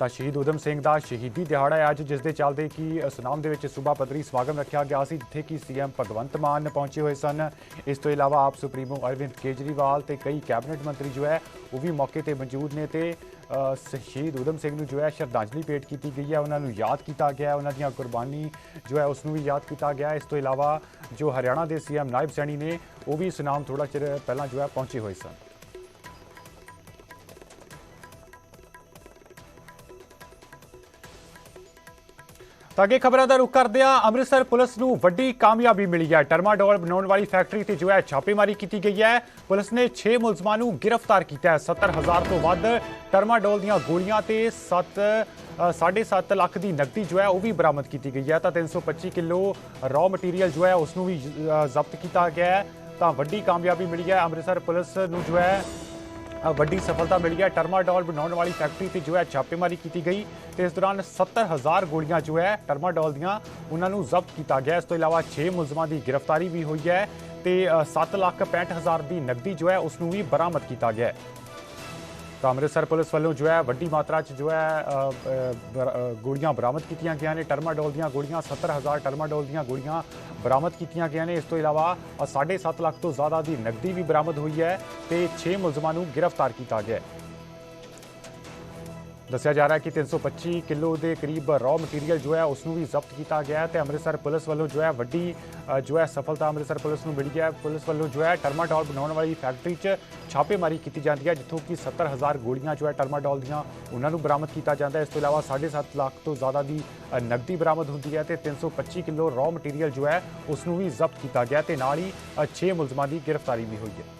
ਤਾਂ ਸ਼ਹੀਦ ਉਦਮ ਸਿੰਘ ਦਾ ਸ਼ਹੀਦੀ ਦਿਹਾੜਾ ਹੈ ਅੱਜ, ਜਿਸ ਦੇ ਚੱਲਦੇ ਕਿ ਸੁਨਾਮ ਦੇ ਵਿੱਚ ਸੂਬਾ ਪੱਧਰੀ ਸਮਾਗਮ ਰੱਖਿਆ ਗਿਆ ਸੀ, ਜਿੱਥੇ ਕਿ ਸੀਐਮ ਭਗਵੰਤ ਮਾਨ ਪਹੁੰਚੇ ਹੋਏ ਸਨ। ਇਸ ਤੋਂ ਇਲਾਵਾ ਆਪ ਸੁਪਰੀਮੋ ਅਰਵਿੰਦ ਕੇਜਰੀਵਾਲ ਤੇ ਕਈ ਕੈਬਨਿਟ ਮੰਤਰੀ ਜੋ ਹੈ, ਉਹ ਵੀ ਮੌਕੇ ਤੇ ਮੌਜੂਦ ਨੇ ਤੇ ਸ਼ਹੀਦ ਉਦਮ ਸਿੰਘ ਨੂੰ ਜੋ ਹੈ, ਸ਼ਰਧਾਂਜਲੀ ਭੇਟ ਕੀਤੀ ਗਈ ਹੈ। ਉਹਨਾਂ ਨੂੰ ਯਾਦ ਕੀਤਾ ਗਿਆ ਉਹਨਾਂ ਦੀਆਂ ਕੁਰਬਾਨੀ ਜੋ ਹੈ, ਉਸ ਨੂੰ ਵੀ ਯਾਦ ਕੀਤਾ ਗਿਆ ਇਸ ਤੋਂ ਇਲਾਵਾ ਜੋ ਹਰਿਆਣਾ ਦੇ ਸੀਐਮ ਨਾਇਬ ਸੈਣੀ ਨੇ, ਉਹ ਵੀ ਸੁਨਾਮ ਥੋੜਾ ਚਿਰ ਪਹਿਲਾਂ ਜੋ ਹੈ, ਪਹੁੰਚੇ ਹੋਏ ਸਨ। ਤਾਂ ਅੱਗੇ ਖਬਰਾਂ ਦਾ ਰੁਖ ਕਰਦੇ ਹਾਂ ਅੰਮ੍ਰਿਤਸਰ ਪੁਲਿਸ ਨੂੰ ਵੱਡੀ ਕਾਮਯਾਬੀ ਮਿਲੀ ਹੈ। ਟਰਮਾਡੋਲ ਬਣਾਉਣ ਵਾਲੀ ਫੈਕਟਰੀ ਤੇ ਜੋ ਹੈ ਛਾਪੇਮਾਰੀ ਕੀਤੀ ਗਈ ਹੈ। ਪੁਲਿਸ ਨੇ 6 ਮੁਲਜ਼ਮਾਂ ਨੂੰ ਗ੍ਰਿਫਤਾਰ ਕੀਤਾ ਹੈ। 70000 ਤੋਂ ਵੱਧ ਟਰਮਾਡੋਲ ਦੀਆਂ ਗੋਲੀਆਂ ਤੇ 7 7.5 ਲੱਖ ਦੀ ਨਕਦੀ ਜੋ ਹੈ ਉਹ ਵੀ ਬਰਾਮਦ ਕੀਤੀ ਗਈ ਹੈ। ਤਾਂ 325 ਕਿਲੋ ਰॉ ਮਟੀਰੀਅਲ ਜੋ ਹੈ ਉਸ ਨੂੰ ਵੀ ਜ਼ਬਤ ਕੀਤਾ ਗਿਆ ਹੈ। ਤਾਂ ਵੱਡੀ ਕਾਮਯਾਬੀ ਮਿਲੀ ਹੈ। ਅੰਮ੍ਰਿਤਸਰ ਪੁਲਿਸ ਨੂੰ ਜੋ ਹੈ ਵੱਡੀ ਸਫਲਤਾ ਮਿਲੀ ਹੈ। ਟਰਮਾਡੋਲ ਬਣਾਉਣ ਵਾਲੀ ਫੈਕਟਰੀ ਤੇ ਜੋ ਹੈ ਛਾਪੇਮਾਰੀ ਕੀਤੀ ਗਈ ਤੇ ਇਸ ਦੌਰਾਨ 70000 ਗੋਲੀਆਂ ਜੋ ਹੈ ਟਰਮਾਡੋਲ ਦੀਆਂ ਉਹਨਾਂ ਨੂੰ ਜ਼ਬਤ ਕੀਤਾ ਗਿਆ। ਇਸ ਤੋਂ ਇਲਾਵਾ 6 ਮੁਲਜ਼ਮਾਂ ਦੀ ਗ੍ਰਿਫਤਾਰੀ ਵੀ ਹੋਈ ਹੈ ਤੇ 765000 ਦੀ ਨਕਦੀ ਜੋ ਹੈ ਉਸ ਨੂੰ ਵੀ ਬਰਾਮਦ ਕੀਤਾ ਗਿਆ ਹੈ। ਤਾਂ ਅੰਮ੍ਰਿਤਸਰ ਪੁਲਿਸ ਵੱਲੋਂ ਜੋ ਹੈ ਵੱਡੀ ਮਾਤਰਾ 'ਚ ਜੋ ਹੈ ਗੋਲੀਆਂ ਬਰਾਮਦ ਕੀਤੀਆਂ ਗਈਆਂ ਨੇ। ਟਰਮਾਡੋਲ ਦੀਆਂ ਗੋਲੀਆਂ 70000 ਟਰਮਾਡੋਲ ਦੀਆਂ ਗੋਲੀਆਂ ਬਰਾਮਦ ਕੀਤੀਆਂ ਗਈਆਂ ਨੇ। ਇਸ ਤੋਂ ਇਲਾਵਾ 7.5 ਲੱਖ ਤੋਂ ਜ਼ਿਆਦਾ ਦੀ ਨਕਦੀ ਵੀ ਬਰਾਮਦ ਹੋਈ ਹੈ ਤੇ 6 ਮੁਲਜ਼ਮਾਂ ਨੂੰ ਗ੍ਰਿਫਤਾਰ ਕੀਤਾ ਗਿਆ ਹੈ। ਦੱਸਿਆ ਜਾ ਰਿਹਾ ਹੈ ਕਿ 325 ਕਿਲੋ ਦੇ ਕਰੀਬ ਰॉ ਮਟੀਰੀਅਲ ਜੋ ਹੈ ਉਸ ਨੂੰ ਵੀ ਜ਼ਬਤ ਕੀਤਾ ਗਿਆ ਹੈ ਤੇ ਅੰਮ੍ਰਿਤਸਰ ਪੁਲਿਸ ਵੱਲੋਂ ਜੋ ਹੈ, ਵੱਡੀ ਜੋ ਹੈ ਸਫਲਤਾ ਅੰਮ੍ਰਿਤਸਰ ਪੁਲਿਸ ਨੂੰ ਮਿਲੀ ਹੈ। ਪੁਲਿਸ ਵੱਲੋਂ ਜੋ ਹੈ ਟਰਮਾਡੋਲ ਬਣਾਉਣ ਵਾਲੀ ਫੈਕਟਰੀ 'ਚ ਛਾਪੇਮਾਰੀ ਕੀਤੀ ਜਾਂਦੀ ਹੈ, ਜਿੱਥੋਂ ਕਿ 70000 ਗੋਲੀਆਂ ਜੋ ਹੈ ਟਰਮਾਡੋਲ ਦੀਆਂ ਉਹਨਾਂ ਨੂੰ ਬਰਾਮਦ ਕੀਤਾ ਜਾਂਦਾ ਹੈ। ਇਸ ਤੋਂ ਇਲਾਵਾ 7.5 ਲੱਖ ਤੋਂ ਜ਼ਿਆਦਾ ਦੀ ਨਕਦੀ ਬਰਾਮਦ ਹੁੰਦੀ ਹੈ ਤੇ 325 ਕਿਲੋ ਰॉ ਮਟੀਰੀਅਲ ਜੋ ਹੈ ਉਸ ਨੂੰ ਵੀ ਜ਼ਬਤ ਕੀਤਾ ਗਿਆ ਤੇ ਨਾਲ ਹੀ 6 ਮੁਲਜ਼ਮਾਂ ਦੀ ਗ੍ਰਿਫਤਾਰੀ ਵੀ ਹੋਈ ਹੈ।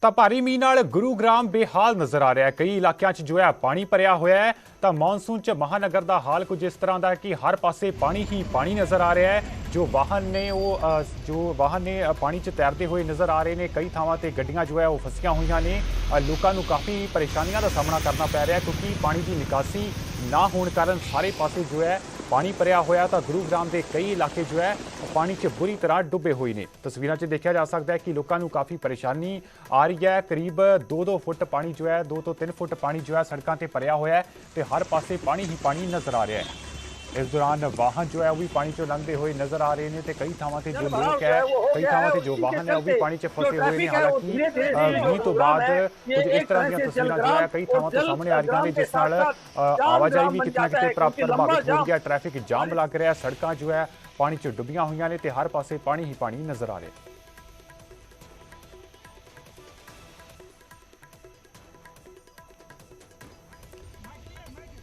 ਤਾਂ ਭਾਰੀ ਮੀਂਹ ਨਾਲ ਗੁਰੂਗ੍ਰਾਮ ਬੇਹਾਲ ਨਜ਼ਰ ਆ ਰਿਹਾ ਹੈ। ਕਈ ਇਲਾਕਿਆਂ 'ਚ ਜੋ ਹੈ ਪਾਣੀ ਭਰਿਆ ਹੋਇਆ ਹੈ। ਤਾਂ ਮੌਨਸੂਨ 'ਚ ਮਹਾਨਗਰ ਦਾ ਹਾਲ ਕੁਝ ਇਸ ਤਰ੍ਹਾਂ ਦਾ ਹੈ ਕਿ ਹਰ ਪਾਸੇ ਪਾਣੀ ਹੀ ਪਾਣੀ ਨਜ਼ਰ ਆ ਰਿਹਾ ਹੈ। ਜੋ ਵਾਹਨ ਨੇ ਉਹ ਜੋ ਵਾਹਨ ਨੇ ਪਾਣੀ 'ਚ ਤੈਰਦੇ ਹੋਏ ਨਜ਼ਰ ਆ ਰਹੇ ਨੇ। ਕਈ ਥਾਵਾਂ ਤੇ ਗੱਡੀਆਂ ਜੋ ਹੈ ਉਹ ਫਸੀਆਂ ਹੋਈਆਂ ਨੇ। ਲੋਕਾਂ ਨੂੰ ਕਾਫੀ ਪਰੇਸ਼ਾਨੀਆਂ ਦਾ ਸਾਹਮਣਾ ਕਰਨਾ ਪੈ ਰਿਹਾ ਕਿਉਂਕਿ ਪਾਣੀ ਦੀ ਨਿਕਾਸੀ ਨਾ ਹੋਣ ਕਾਰਨ ਸਾਰੇ ਪਾਸੇ ਜੋ ਹੈ ਪਾਣੀ ਭਰਿਆ ਹੋਇਆ ਤਾਂ ਗੁਰੂਗ੍ਰਾਮ ਦੇ ਕਈ ਇਲਾਕੇ ਜੋ ਹੈ, ਉਹ ਪਾਣੀ 'ਚ ਬੁਰੀ ਤਰ੍ਹਾਂ ਡੁੱਬੇ ਹੋਏ ਨੇ। ਤਸਵੀਰਾਂ 'ਚ ਦੇਖਿਆ ਜਾ ਸਕਦਾ ਹੈ ਕਿ ਲੋਕਾਂ ਨੂੰ ਕਾਫੀ ਪਰੇਸ਼ਾਨੀ ਆ ਰਹੀ ਹੈ। ਕਰੀਬ 2-2 ਫੁੱਟ ਪਾਣੀ ਜੋ ਹੈ 2 ਤੋਂ 3 ਫੁੱਟ ਪਾਣੀ ਜੋ ਹੈ, ਸੜਕਾਂ ਤੇ ਭਰਿਆ ਹੋਇਆ ਹੈ ਤੇ ਹਰ ਪਾਸੇ ਪਾਣੀ ਹੀ ਪਾਣੀ ਨਜ਼ਰ ਆ ਰਿਹਾ ਹੈ। ਇਸ ਦੌਰਾਨ ਵਾਹਨ ਜੋ ਹੈ ਉਹ ਵੀ ਪਾਣੀ 'ਚੋਂ ਲੰਘਦੇ ਹੋਏ ਨਜ਼ਰ ਆ ਰਹੇ ਨੇ ਤੇ ਕਈ ਥਾਵਾਂ ਤੇ ਜੋ ਲੋਕ ਹੈ ਕਈ ਥਾਵਾਂ ਤੇ ਜੋ ਵਾਹਨ ਹੈ ਉਹ ਵੀ ਪਾਣੀ 'ਚ ਫਸੇ ਹੋਏ ਨੇ ਹਾਲਾਂਕਿ ਮੀਂਹ ਤੋਂ ਬਾਅਦ ਕੁਝ ਇਸ ਤਰ੍ਹਾਂ ਦੀਆਂ ਤਸਵੀਰਾਂ ਜੋ ਹੈ ਕਈ ਥਾਵਾਂ ਤੋਂ ਸਾਹਮਣੇ ਆ ਰਹੀਆਂ ਨੇ ਜਿਸ ਨਾਲ ਆਵਾਜਾਈ ਵੀ ਕਿਤੇ ਨਾ ਕਿਤੇ ਪ੍ਰਾ- ਪ੍ਰਭਾਵਿਤ ਹੋ ਹੈ ਟ੍ਰੈਫਿਕ ਜਾਮ ਲੱਗ ਰਿਹਾ ਸੜਕਾਂ ਜੋ ਹੈ ਪਾਣੀ 'ਚ ਡੁੱਬੀਆਂ ਹੋਈਆਂ ਨੇ ਤੇ ਹਰ ਪਾਸੇ ਪਾਣੀ ਹੀ ਪਾਣੀ ਨਜ਼ਰ ਆ ਰਿਹਾ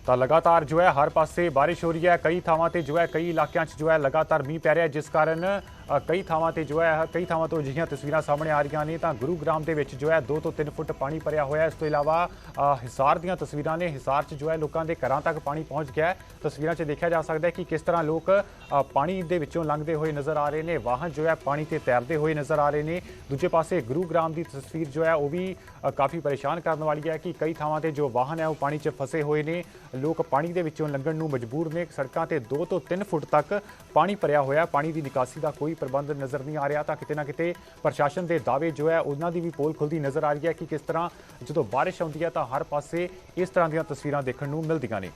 ਤਾਂ ਲਗਾਤਾਰ ਜੋ ਹੈ ਹਰ ਪਾਸੇ ਬਾਰਿਸ਼ ਹੋ ਰਹੀ ਹੈ। ਕਈ ਥਾਵਾਂ ਤੇ ਜੋ ਹੈ ਕਈ ਇਲਾਕਿਆਂ 'ਚ ਜੋ ਹੈ ਲਗਾਤਾਰ ਮੀਂਹ ਪੈ ਰਿਹਾ ਜਿਸ ਕਾਰਨ ਕਈ ਥਾਵਾਂ ਤੇ ਜੋ ਹੈ, ਕਈ ਥਾਵਾਂ ਤੋਂ ਅਜਿਹੀਆਂ ਤਸਵੀਰਾਂ ਸਾਹਮਣੇ ਆ ਰਹੀਆਂ ਨੇ ਤਾਂ ਗੁਰੂਗ੍ਰਾਮ ਦੇ ਵਿੱਚ ਜੋ ਹੈ 2 ਤੋਂ 3 ਫੁੱਟ ਪਾਣੀ ਭਰਿਆ ਹੋਇਆ ਇਸ ਤੋਂ ਇਲਾਵਾ ਹਿਸਾਰ ਦੀਆਂ ਤਸਵੀਰਾਂ ਨੇ। ਹਿਸਾਰ 'ਚ ਜੋ ਹੈ, ਲੋਕਾਂ ਦੇ ਘਰਾਂ ਤੱਕ ਪਾਣੀ ਪਹੁੰਚ ਗਿਆ ਹੈ। ਤਸਵੀਰਾਂ 'ਚ ਦੇਖਿਆ ਜਾ ਸਕਦਾ ਹੈ ਕਿ ਕਿਸ ਤਰ੍ਹਾਂ ਲੋਕ ਪਾਣੀ ਦੇ ਵਿੱਚੋਂ ਲੰਘਦੇ ਹੋਏ ਨਜ਼ਰ ਆ ਰਹੇ ਨੇ। ਵਾਹਨ ਜੋ ਹੈ, ਪਾਣੀ ਤੇ ਤੈਰਦੇ ਹੋਏ ਨਜ਼ਰ ਆ ਰਹੇ ਨੇ। ਦੂਜੇ ਪਾਸੇ ਗੁਰੂਗ੍ਰਾਮ ਦੀ ਤਸਵੀਰ ਜੋ ਹੈ, ਉਹ ਵੀ ਕਾਫੀ ਪਰੇਸ਼ਾਨ ਕਰਨ ਵਾਲੀ ਹੈ ਕਿ ਕਈ ਥਾਵਾਂ ਤੇ ਜੋ ਵਾਹਨ ਹੈ, ਉਹ ਪਾਣੀ 'ਚ ਫਸੇ ਹੋਏ ਨੇ। ਲੋਕ ਪਾਣੀ ਦੇ ਵਿੱਚੋਂ ਲੰਘਣ ਨੂੰ ਮਜਬੂਰ ਨੇ। ਸੜਕਾਂ ਤੇ 2 ਤੋਂ 3 ਫੁੱਟ ਤੱਕ ਪਾਣੀ ਭਰਿਆ ਹੋਇਆ ਪਾਣੀ ਦੀ ਨਿਕਾਸੀ ਦਾ ਕੋਈ ਪ੍ਰਬੰਧ ਨਜ਼ਰ ਨਹੀਂ ਆ ਰਿਹਾ ਤਾਂ ਕਿਤੇ ਨਾ ਕਿਤੇ ਪ੍ਰਸ਼ਾਸਨ ਦੇ ਦਾਅਵੇ ਜੋ ਹੈ ਉਹਨਾਂ ਦੀ ਵੀ ਪੋਲ ਖੁੱਲਦੀ ਨਜ਼ਰ ਆ ਰਹੀ ਹੈ ਕਿ ਕਿਸ ਤਰ੍ਹਾਂ ਜਦੋਂ ਬਾਰਿਸ਼ ਆਉਂਦੀ ਹੈ ਤਾਂ ਹਰ ਪਾਸੇ ਇਸ ਤਰ੍ਹਾਂ ਦੀਆਂ ਤਸਵੀਰਾਂ ਦੇਖਣ ਨੂੰ ਮਿਲਦੀਆਂ ਨੇ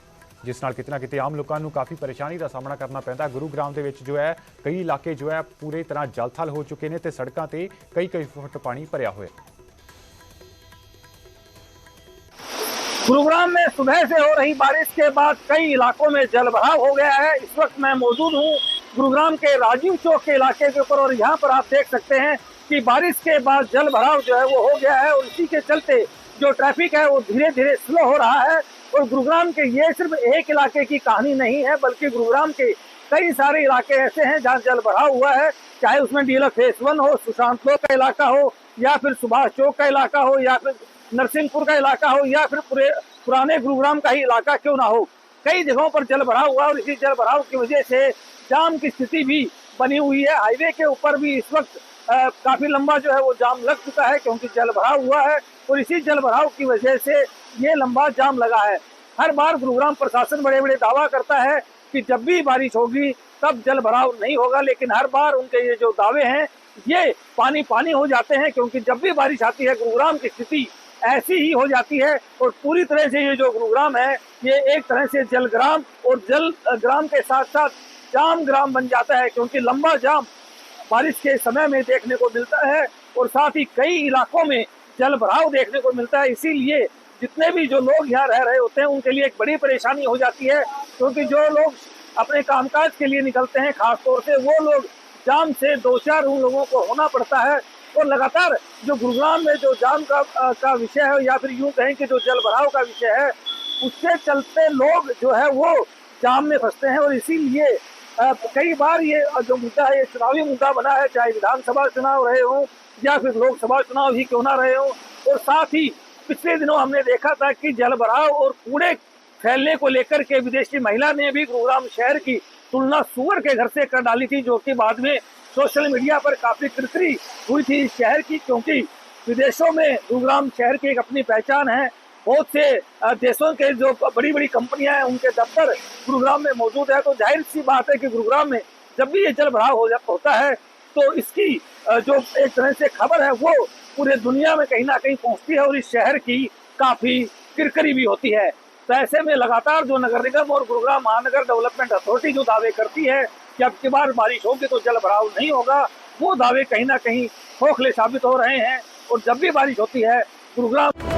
ਜਿਸ ਨਾਲ ਕਿਤੇ ਨਾ ਕਿਤੇ ਆਮ ਲੋਕਾਂ ਨੂੰ ਕਾਫੀ ਪਰੇਸ਼ਾਨੀ ਦਾ ਸਾਹਮਣਾ ਕਰਨਾ ਪੈਂਦਾ ਹੈ। ਗੁਰੂਗ੍ਰਾਮ ਦੇ ਵਿੱਚ ਜੋ ਹੈ ਕਈ ਇਲਾਕੇ ਜੋ ਹੈ ਪੂਰੇ ਤਰ੍ਹਾਂ ਜਲਥਲ ਹੋ ਚੁੱਕੇ ਨੇ ਤੇ ਸੜਕਾਂ ਤੇ ਕਈ ਕਈ ਫੁੱਟ ਪਾਣੀ ਭਰਿਆ ਹੋਇਆ ਹੈ गुरुग्राम में सुबह से हो रही बारिश के बाद कई इलाकों में जल भराव हो गया है इस वक्त मैं मौजूद हूँ गुरुग्राम के राजीव चौक के इलाके के ऊपर, और यहाँ पर आप देख सकते हैं कि बारिश के बाद जल भराव जो है वो हो गया है, और इसी के चलते जो ट्रैफ़िक है वो धीरे धीरे स्लो हो रहा है। और गुरुग्राम के ये सिर्फ़ एक इलाके की कहानी नहीं है, बल्कि गुरुग्राम के कई सारे इलाके ऐसे हैं जहाँ जल भराव हुआ है। चाहे उसमें डीलर फेस वन हो, सुशांत लोक का इलाका हो, या फिर सुभाष चौक का इलाका हो, या फिर नरसिंहपुर का इलाका हो, या फिर पूरे पुराने गुरुग्राम का ही इलाका क्यों ना हो। कई जगहों पर जल भराव हुआ, और इसी जल भराव की वजह से जाम की स्थिति भी बनी हुई है। हाईवे के ऊपर भी इस वक्त काफ़ी लंबा जो है वो जाम लग चुका है क्योंकि जल भराव हुआ है और इसी जल भराव की वजह से ये लंबा जाम लगा है। हर बार गुरुग्राम प्रशासन बड़े बड़े दावा करता है कि जब भी बारिश होगी तब जल भराव नहीं होगा, लेकिन हर बार उनके ये जो दावे हैं, ये पानी पानी हो जाते हैं क्योंकि जब भी बारिश आती है, गुरुग्राम की स्थिति ऐसी ही हो जाती है और पूरी तरह से ये जो गुरुग्राम है, ये एक तरह से जल ग्राम और जल ग्राम के साथ साथ जाम ग्राम बन जाता है, क्योंकि लंबा जाम बारिश के समय में देखने को मिलता है और साथ ही कई इलाकों में जल भराव देखने को मिलता है। इसीलिए जितने भी जो लोग यहाँ रह रहे होते हैं, उनके लिए एक बड़ी परेशानी हो जाती है, क्योंकि जो लोग अपने कामकाज के लिए निकलते हैं खासतौर से वो लोग जाम से दो चार उन लोगों को होना पड़ता है और लगातार जो गुरुग्राम में जो जाम का का विषय है, या फिर यूँ कहें कि जो जल भराव का विषय है, उसके चलते लोग जो है वो जाम में फंसते हैं और इसीलिए कई बार ये जो मुद्दा है, ये चुनावी मुद्दा बना है, चाहे विधानसभा चुनाव रहे हों या फिर लोकसभा चुनाव ही क्यों ना रहे हों। और साथ ही पिछले दिनों हमने देखा था कि जल भराव और कूड़े फैलने को लेकर के विदेशी महिला ने भी गुरुग्राम शहर की तुलना सुअर के घर से कर डाली थी, जो कि बाद में सोशल मीडिया पर काफ़ी किरकिरी हुई थी इस शहर की, क्योंकि विदेशों में गुरुग्राम शहर की एक अपनी पहचान है। बहुत से देशों के जो बड़ी बड़ी कंपनियाँ हैं, उनके दफ्तर गुरुग्राम में मौजूद है। तो ज़ाहिर सी बात है कि गुरुग्राम में जब भी ये जल भराव हो जा होता है तो इसकी जो एक तरह से खबर है, वो पूरे दुनिया में कहीं ना कहीं पहुँचती है और इस शहर की काफ़ी किरकिरी भी होती है। तो ऐसे में लगातार जो नगर निगम और गुरुग्राम महानगर डेवलपमेंट अथॉरिटी जो दावे करती है कि अब की बार बारिश होगी तो जल भराव नहीं होगा, वो दावे कहीं ना कहीं खोखले साबित हो रहे हैं। और जब भी बारिश होती है, गुरुग्राम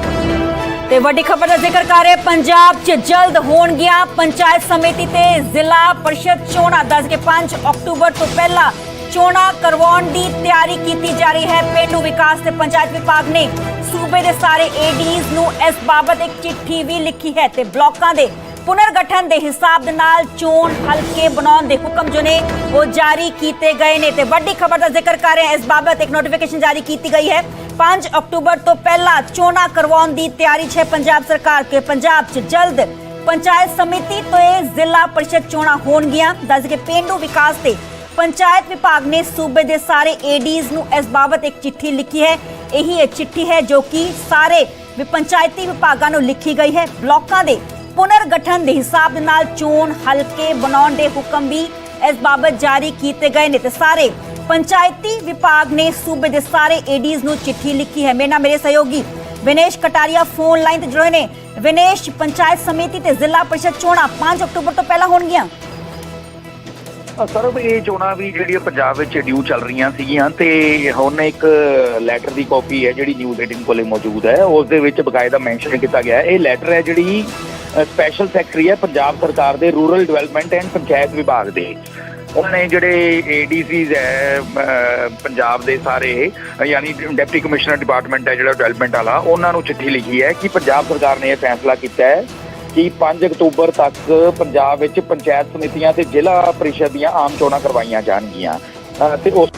ਤੇ ਵੱਡੀ ਖਬਰ ਦਾ ਜ਼ਿਕਰ ਕਰ ਰਹੇ ਪੰਜਾਬ 'ਚ ਜਲਦ ਹੋਣਗੀਆਂ ਪੰਚਾਇਤ ਸਮਿਤੀ ਤੇ ਜ਼ਿਲ੍ਹਾ ਪਰਿਸ਼ਦ ਚੋਣਾਂ। ਦੱਸ ਕੇ 5 ਅਕਤੂਬਰ ਤੋਂ ਪਹਿਲਾਂ ਚੋਣਾਂ ਕਰਵਾਉਣ ਦੀ ਤਿਆਰੀ ਕੀਤੀ ਜਾ ਰਹੀ ਹੈ। ਪਿੰਡੂ ਵਿਕਾਸ ਤੇ ਪੰਚਾਇਤ ਵਿਭਾਗ ਨੇ ਸੂਬੇ ਦੇ ਸਾਰੇ ਏਡੀਜ਼ ਨੂੰ ਇਸ ਬਾਬਤ ਇੱਕ ਚਿੱਠੀ ਵੀ ਲਿਖੀ ਹੈ ਤੇ ਬਲਾਕਾਂ ਦੇ ਪੁਨਰਗਠਨ ਦੇ ਹਿਸਾਬ ਦੇ ਨਾਲ ਚੋਣ ਹਲਕੇ ਬਣਾਉਣ ਦੇ ਹੁਕਮ ਜੋ ਨੇ ਉਹ ਜਾਰੀ ਕੀਤੇ ਗਏ ਨੇ ਤੇ ਵੱਡੀ ਖਬਰ ਦਾ ਜ਼ਿਕਰ ਕਰ ਰਹੇ ਹਾਂ। ਇਸ ਬਾਬਤ ਇੱਕ ਨੋਟੀਫਿਕੇਸ਼ਨ ਜਾਰੀ ਕੀਤੀ ਗਈ ਹੈ। 5 ਅਕਤੂਬਰ ਤੋਂ ਪਹਿਲਾਂ ਚੋਣਾਂ ਕਰਵਾਉਣ ਦੀ ਤਿਆਰੀ 'ਚ ਪੰਜਾਬ ਸਰਕਾਰ ਕੇ ਪੰਜਾਬ 'ਚ ਜਲਦ। ਪੰਚਾਇਤ ਸਮਿਤੀ ਤੇ ਜ਼ਿਲ੍ਹਾ ਪਰਿਸ਼ਦ ਚੋਣਾਂ ਹੋਣਗੀਆਂ। ਦੱਸ ਕੇ ਪਿੰਡੂ ਵਿਕਾਸ ਤੇ ਪੰਚਾਇਤ ਵਿਭਾਗ ਨੇ ਸੂਬੇ ਦੇ ਸਾਰੇ ਏਡੀਜ਼ ਨੂੰ ਇਸ ਬਾਬਤ ਇੱਕ ਚਿੱਠੀ ਲਿਖੀ ਹੈ। ਇਹੀ ਇਹ ਚਿੱਠੀ ਹੈ ਜੋ ਕਿ ਸਾਰੇ ਪੰਚਾਇਤੀ ਵਿਭਾਗਾਂ ਨੂੰ ਲਿਖੀ ਗਈ ਹੈ। ਬਲਾਕਾਂ ਦੇ ਪੁਨਰਗਠਨ ਦੇ ਹਿਸਾਬ ਦੇ ਨਾਲ ਚੋਣ ਹਲਕੇ ਬਣਾਉਣ ਦੇ ਹੁਕਮ ਵੀ ਇਸ ਬਾਬਤ ਜਾਰੀ ਕੀਤੇ ਗਏ ਨੇ ਤੇ ਸਾਰੇ ਪੰਚਾਇਤੀ ਵਿਭਾਗ ਨੇ ਸੂਬੇ ਦੇ ਸਾਰੇ ਏਡੀਜ਼ ਨੂੰ ਚਿੱਠੀ ਲਿਖੀ ਹੈ। ਮੇਰੇ ਨਾਲ ਮੇਰੇ ਸਹਿਯੋਗੀ ਵਿਨੇਸ਼ ਕਟਾਰੀਆ ਫੋਨ ਲਾਈਨ ਤੇ ਜੁੜੇ ਨੇ। ਵਿਨੇਸ਼, ਪੰਚਾਇਤ ਸਮਿਤੀ ਤੇ ਜ਼ਿਲ੍ਹਾ ਪਰਿਸ਼ਦ ਚੋਣਾਂ 5 ਅਕਤੂਬਰ ਤੋਂ ਪਹਿਲਾਂ ਹੋਣਗੀਆਂ। ਸਰਬ ਇਹ ਚੋਣਾਂ ਵੀ ਜਿਹੜੀਆਂ ਪੰਜਾਬ ਵਿੱਚ ਡਿਊ ਚੱਲ ਰਹੀਆਂ ਸੀਗੀਆਂ ਤੇ ਹੁਣ ਇੱਕ ਲੈਟਰ ਦੀ ਕਾਪੀ ਹੈ, ਜਿਹੜੀ ਨਿਊਜ਼ 18 ਕੋਲੇ ਮੌਜੂਦ ਹੈ। ਉਸ ਦੇ ਵਿੱਚ ਬਕਾਇਦਾ ਮੈਂਸ਼ਨ ਕੀਤਾ ਗਿਆ ਹੈ। ਇਹ ਲੈਟਰ ਹੈ ਜਿਹੜੀ ਸਪੈਸ਼ਲ ਸੈਕਟਰੀ ਹੈ ਪੰਜਾਬ ਸਰਕਾਰ ਦੇ ਰੂਰਲ ਡਿਵੈਲਪਮੈਂਟ ਐਂਡ ਪੰਚਾਇਤ ਵਿਭਾਗ ਦੇ। ਉਹਨਾਂ ਨੇ ਜਿਹੜੇ ਏਡੀਸੀਜ਼ ਹੈ ਪੰਜਾਬ ਦੇ ਸਾਰੇ, ਯਾਨੀ ਡਿਪਟੀ ਕਮਿਸ਼ਨਰ ਡਿਪਾਰਟਮੈਂਟ ਹੈ, ਜਿਹੜਾ ਡਿਵੈਲਪਮੈਂਟ ਵਾਲਾ, ਉਹਨਾਂ ਨੂੰ ਚਿੱਠੀ ਲਿਖੀ ਹੈ ਕਿ ਪੰਜਾਬ ਸਰਕਾਰ ਨੇ ਇਹ ਫੈਸਲਾ ਕੀਤਾ ਹੈ ਕਿ 5 ਅਕਤੂਬਰ ਤੱਕ ਪੰਜਾਬ ਵਿੱਚ ਪੰਚਾਇਤ ਸਮਿਤੀਆਂ ਤੇ ਜ਼ਿਲ੍ਹਾ ਪਰਿਸ਼ਦ ਦੀਆਂ ਆਮ ਚੋਣਾਂ ਕਰਵਾਈਆਂ ਜਾਣਗੀਆਂ। ਅਹ, ਤੇ ਉਸ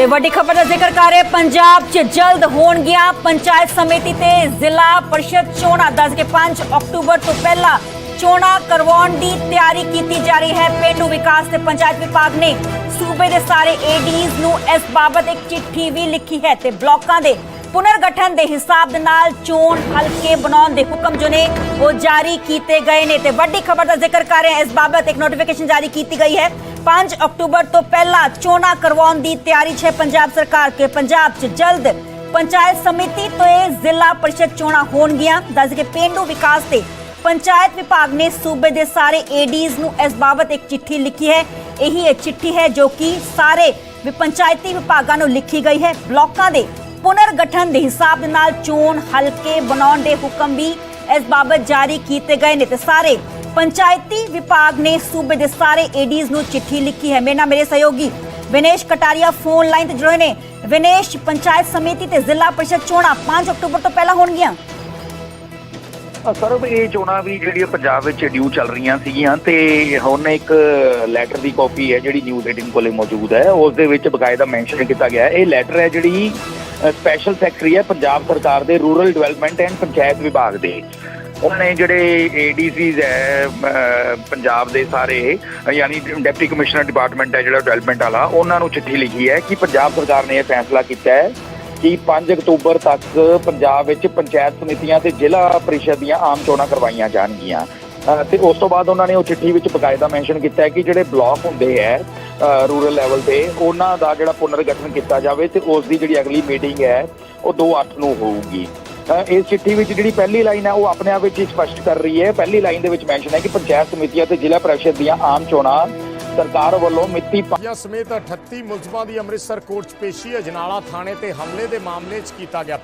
ਤੇ ਵੱਡੀ ਖਬਰ ਦਾ ਜ਼ਿਕਰ ਕਰ ਰਹੇ ਪੰਜਾਬ 'ਚ ਜਲਦ ਹੋਣਗੀਆਂ ਪੰਚਾਇਤ ਸਮਿਤੀ ਤੇ ਜ਼ਿਲ੍ਹਾ ਪਰਿਸ਼ਦ ਚੋਣਾਂ। ਦੱਸ ਕੇ 5 ਅਕਤੂਬਰ ਤੋਂ ਪਹਿਲਾਂ ਚੋਣਾਂ ਕਰਵਾਉਣ ਦੀ ਤਿਆਰੀ ਕੀਤੀ ਜਾ ਰਹੀ ਹੈ। ਪਿੰਡੂ ਵਿਕਾਸ ਤੇ ਪੰਚਾਇਤ ਵਿਭਾਗ ਨੇ ਸੂਬੇ ਦੇ ਸਾਰੇ ਏਡੀਜ਼ ਨੂੰ ਇਸ ਬਾਬਤ ਇੱਕ ਚਿੱਠੀ ਵੀ ਲਿਖੀ ਹੈ ਤੇ ਬਲਾਕਾਂ ਦੇ ਪੁਨਰਗਠਨ ਦੇ ਹਿਸਾਬ ਦੇ ਨਾਲ ਚੋਣ ਹਲਕੇ ਬਣਾਉਣ ਦੇ ਹੁਕਮ ਜੋ ਨੇ ਉਹ ਜਾਰੀ ਕੀਤੇ ਗਏ ਨੇ ਤੇ ਵੱਡੀ ਖਬਰ ਦਾ ਜ਼ਿਕਰ ਕਰ ਰਹੇ ਹਾਂ। ਇਸ ਬਾਬਤ ਇੱਕ ਨੋਟੀਫਿਕੇਸ਼ਨ ਜਾਰੀ ਕੀਤੀ ਗਈ ਹੈ। 5 ਅਕਤੂਬਰ ਤੋਂ ਪਹਿਲਾਂ ਚੋਣਾਂ ਕਰਵਾਉਣ ਦੀ ਤਿਆਰੀ 'ਚ ਪੰਜਾਬ ਸਰਕਾਰ ਕੇ ਪੰਜਾਬ 'ਚ ਜਲਦ ਪੰਚਾਇਤ ਸਮਿਤੀ ਤੇ ਜ਼ਿਲ੍ਹਾ ਪਰਿਸ਼ਦ ਚੋਣਾਂ ਹੋਣਗੀਆਂ। ਦੱਸ ਕੇ ਪਿੰਡੂ ਵਿਕਾਸ ਤੇ ਪੰਚਾਇਤ ਵਿਭਾਗ ਨੇ ਸੂਬੇ ਦੇ ਸਾਰੇ ਏਡੀਜ਼ ਨੂੰ ਇਸ ਬਾਬਤ ਇੱਕ ਚਿੱਠੀ ਲਿਖੀ ਹੈ। ਇਹੀ ਇਹ ਚਿੱਠੀ ਹੈ ਜੋ ਕਿ ਸਾਰੇ ਪੰਚਾਇਤੀ ਵਿਭਾਗਾਂ ਨੂੰ ਲਿਖੀ ਗਈ ਹੈ। ਬਲਾਕਾਂ ਦੇ ਪੁਨਰਗਠਨ ਦੇ ਹਿਸਾਬ ਦੇ ਨਾਲ ਚੋਣ ਹਲਕੇ ਬਣਾਉਣ ਦੇ ਹੁਕਮ ਵੀ ਇਸ ਬਾਬਤ ਜਾਰੀ ਕੀਤੇ ਗਏ ਨੇ ਤੇ ਸਾਰੇ ਪੰਚਾਇਤੀ ਵਿਭਾਗ ਨੇ ਸੂਬੇ ਦੇ ਸਾਰੇ ਏਡੀਜ਼ ਨੂੰ ਚਿੱਠੀ ਲਿਖੀ ਹੈ। ਮੇਰੇ ਨਾਲ ਮੇਰੇ ਸਹਿਯੋਗੀ ਵਿਨੇਸ਼ ਕਟਾਰੀਆ ਫੋਨ ਲਾਈਨ ਤੇ ਜੁੜੇ ਨੇ। ਵਿਨੇਸ਼, ਪੰਚਾਇਤ ਸਮਿਤੀ ਤੇ ਜ਼ਿਲ੍ਹਾ ਪਰਿਸ਼ਦ ਚੋਣਾਂ 5 ਅਕਤੂਬਰ ਤੋਂ ਪਹਿਲਾਂ ਹੋਣਗੀਆਂ। ਸਰਬ, ਇਹ ਚੋਣਾਂ ਵੀ ਜਿਹੜੀਆਂ ਪੰਜਾਬ ਵਿੱਚ ਡਿਊ ਚੱਲ ਰਹੀਆਂ ਸੀਗੀਆਂ ਤੇ ਹੁਣ ਇੱਕ ਲੈਟਰ ਦੀ ਕਾਪੀ ਹੈ ਜਿਹੜੀ ਨਿਊਜ਼ 18 ਕੋਲੇ ਮੌਜੂਦ ਹੈ। ਉਸ ਦੇ ਵਿੱਚ ਬਕਾਇਦਾ ਮੈਂਸ਼ਨ ਕੀਤਾ ਗਿਆ ਹੈ। ਇਹ ਲੈਟਰ ਹੈ ਜਿਹੜੀ ਸਪੈਸ਼ਲ ਸੈਕਟਰੀ ਹੈ ਪੰਜਾਬ ਸਰਕਾਰ ਦੇ ਰੂਰਲ ਡਿਵੈਲਪਮੈਂਟ ਐਂਡ ਪੰਚਾਇਤ ਵਿਭਾਗ ਦੇ। ਉਹਨਾਂ ਨੇ ਜਿਹੜੇ ਏਡੀਸੀਜ਼ ਹੈ ਪੰਜਾਬ ਦੇ ਸਾਰੇ, ਯਾਨੀ ਡਿਪਟੀ ਕਮਿਸ਼ਨਰ ਡਿਪਾਰਟਮੈਂਟ ਹੈ, ਜਿਹੜਾ ਡਿਵੈਲਪਮੈਂਟ ਵਾਲਾ, ਉਹਨਾਂ ਨੂੰ ਚਿੱਠੀ ਲਿਖੀ ਹੈ ਕਿ ਪੰਜਾਬ ਸਰਕਾਰ ਨੇ ਇਹ ਫੈਸਲਾ ਕੀਤਾ ਹੈ ਕਿ 5 ਅਕਤੂਬਰ ਤੱਕ ਪੰਜਾਬ ਵਿੱਚ ਪੰਚਾਇਤ ਸਮਿਤੀਆਂ ਤੇ ਜ਼ਿਲ੍ਹਾ ਪਰਿਸ਼ਦ ਦੀਆਂ ਆਮ ਚੋਣਾਂ ਕਰਵਾਈਆਂ ਜਾਣਗੀਆਂ। ਅਹ, ਤੇ ਉਸ ਤੋਂ ਬਾਅਦ ਉਹਨਾਂ ਨੇ ਉਹ ਚਿੱਠੀ ਵਿੱਚ ਬਕਾਇਦਾ ਮੈਂਸ਼ਨ ਕੀਤਾ ਹੈ ਕਿ ਜਿਹੜੇ ਬਲਾਕ ਹੁੰਦੇ ਹੈ ਰੂਰਲ ਲੈਵਲ ਤੇ, ਉਹਨਾਂ ਦਾ ਜਿਹੜਾ ਪੁਨਰਗਠਨ ਕੀਤਾ ਜਾਵੇ ਤੇ ਉਸ ਦੀ ਜਿਹੜੀ ਅਗਲੀ ਮੀਟਿੰਗ ਹੈ, ਉਹ 2/8 ਨੂੰ ਹੋਊਗੀ। ਇਸ ਚਿੱਠੀ ਵਿੱਚ ਜਿਹੜੀ ਪਹਿਲੀ ਲਾਈਨ ਹੈ, ਉਹ ਆਪਣੇ ਆਪ ਵਿੱਚ ਹੀ ਸਪਸ਼ਟ ਕਰ ਰਹੀ ਹੈ। ਪਹਿਲੀ ਲਾਈਨ ਦੇ ਵਿੱਚ ਮੈਂਸ਼ਨ ਹੈ ਕਿ ਪੰਚਾਇਤ ਸਮਿਤੀਆਂ ਤੇ ਜ਼ਿਲ੍ਹਾ ਪਰਿਸ਼ਦ ਦੀਆਂ ਆਮ ਚੋਣਾਂ ਸਰਕਾਰ ਵੱਲੋਂ ਮਿਤੀ ਜਾਂ ਸਮੇਤ 38 ਮੁਲਜ਼ਮਾਂ ਦੀ ਅੰਮ੍ਰਿਤਸਰ ਕੋਰਟ 'ਚ ਪੇਸ਼ੀ ਅਜਨਾਲਾ ਥਾਣੇ ਤੇ ਹਮਲੇ ਦੇ ਮਾਮਲੇ 'ਚ ਕੀਤਾ ਗਿਆ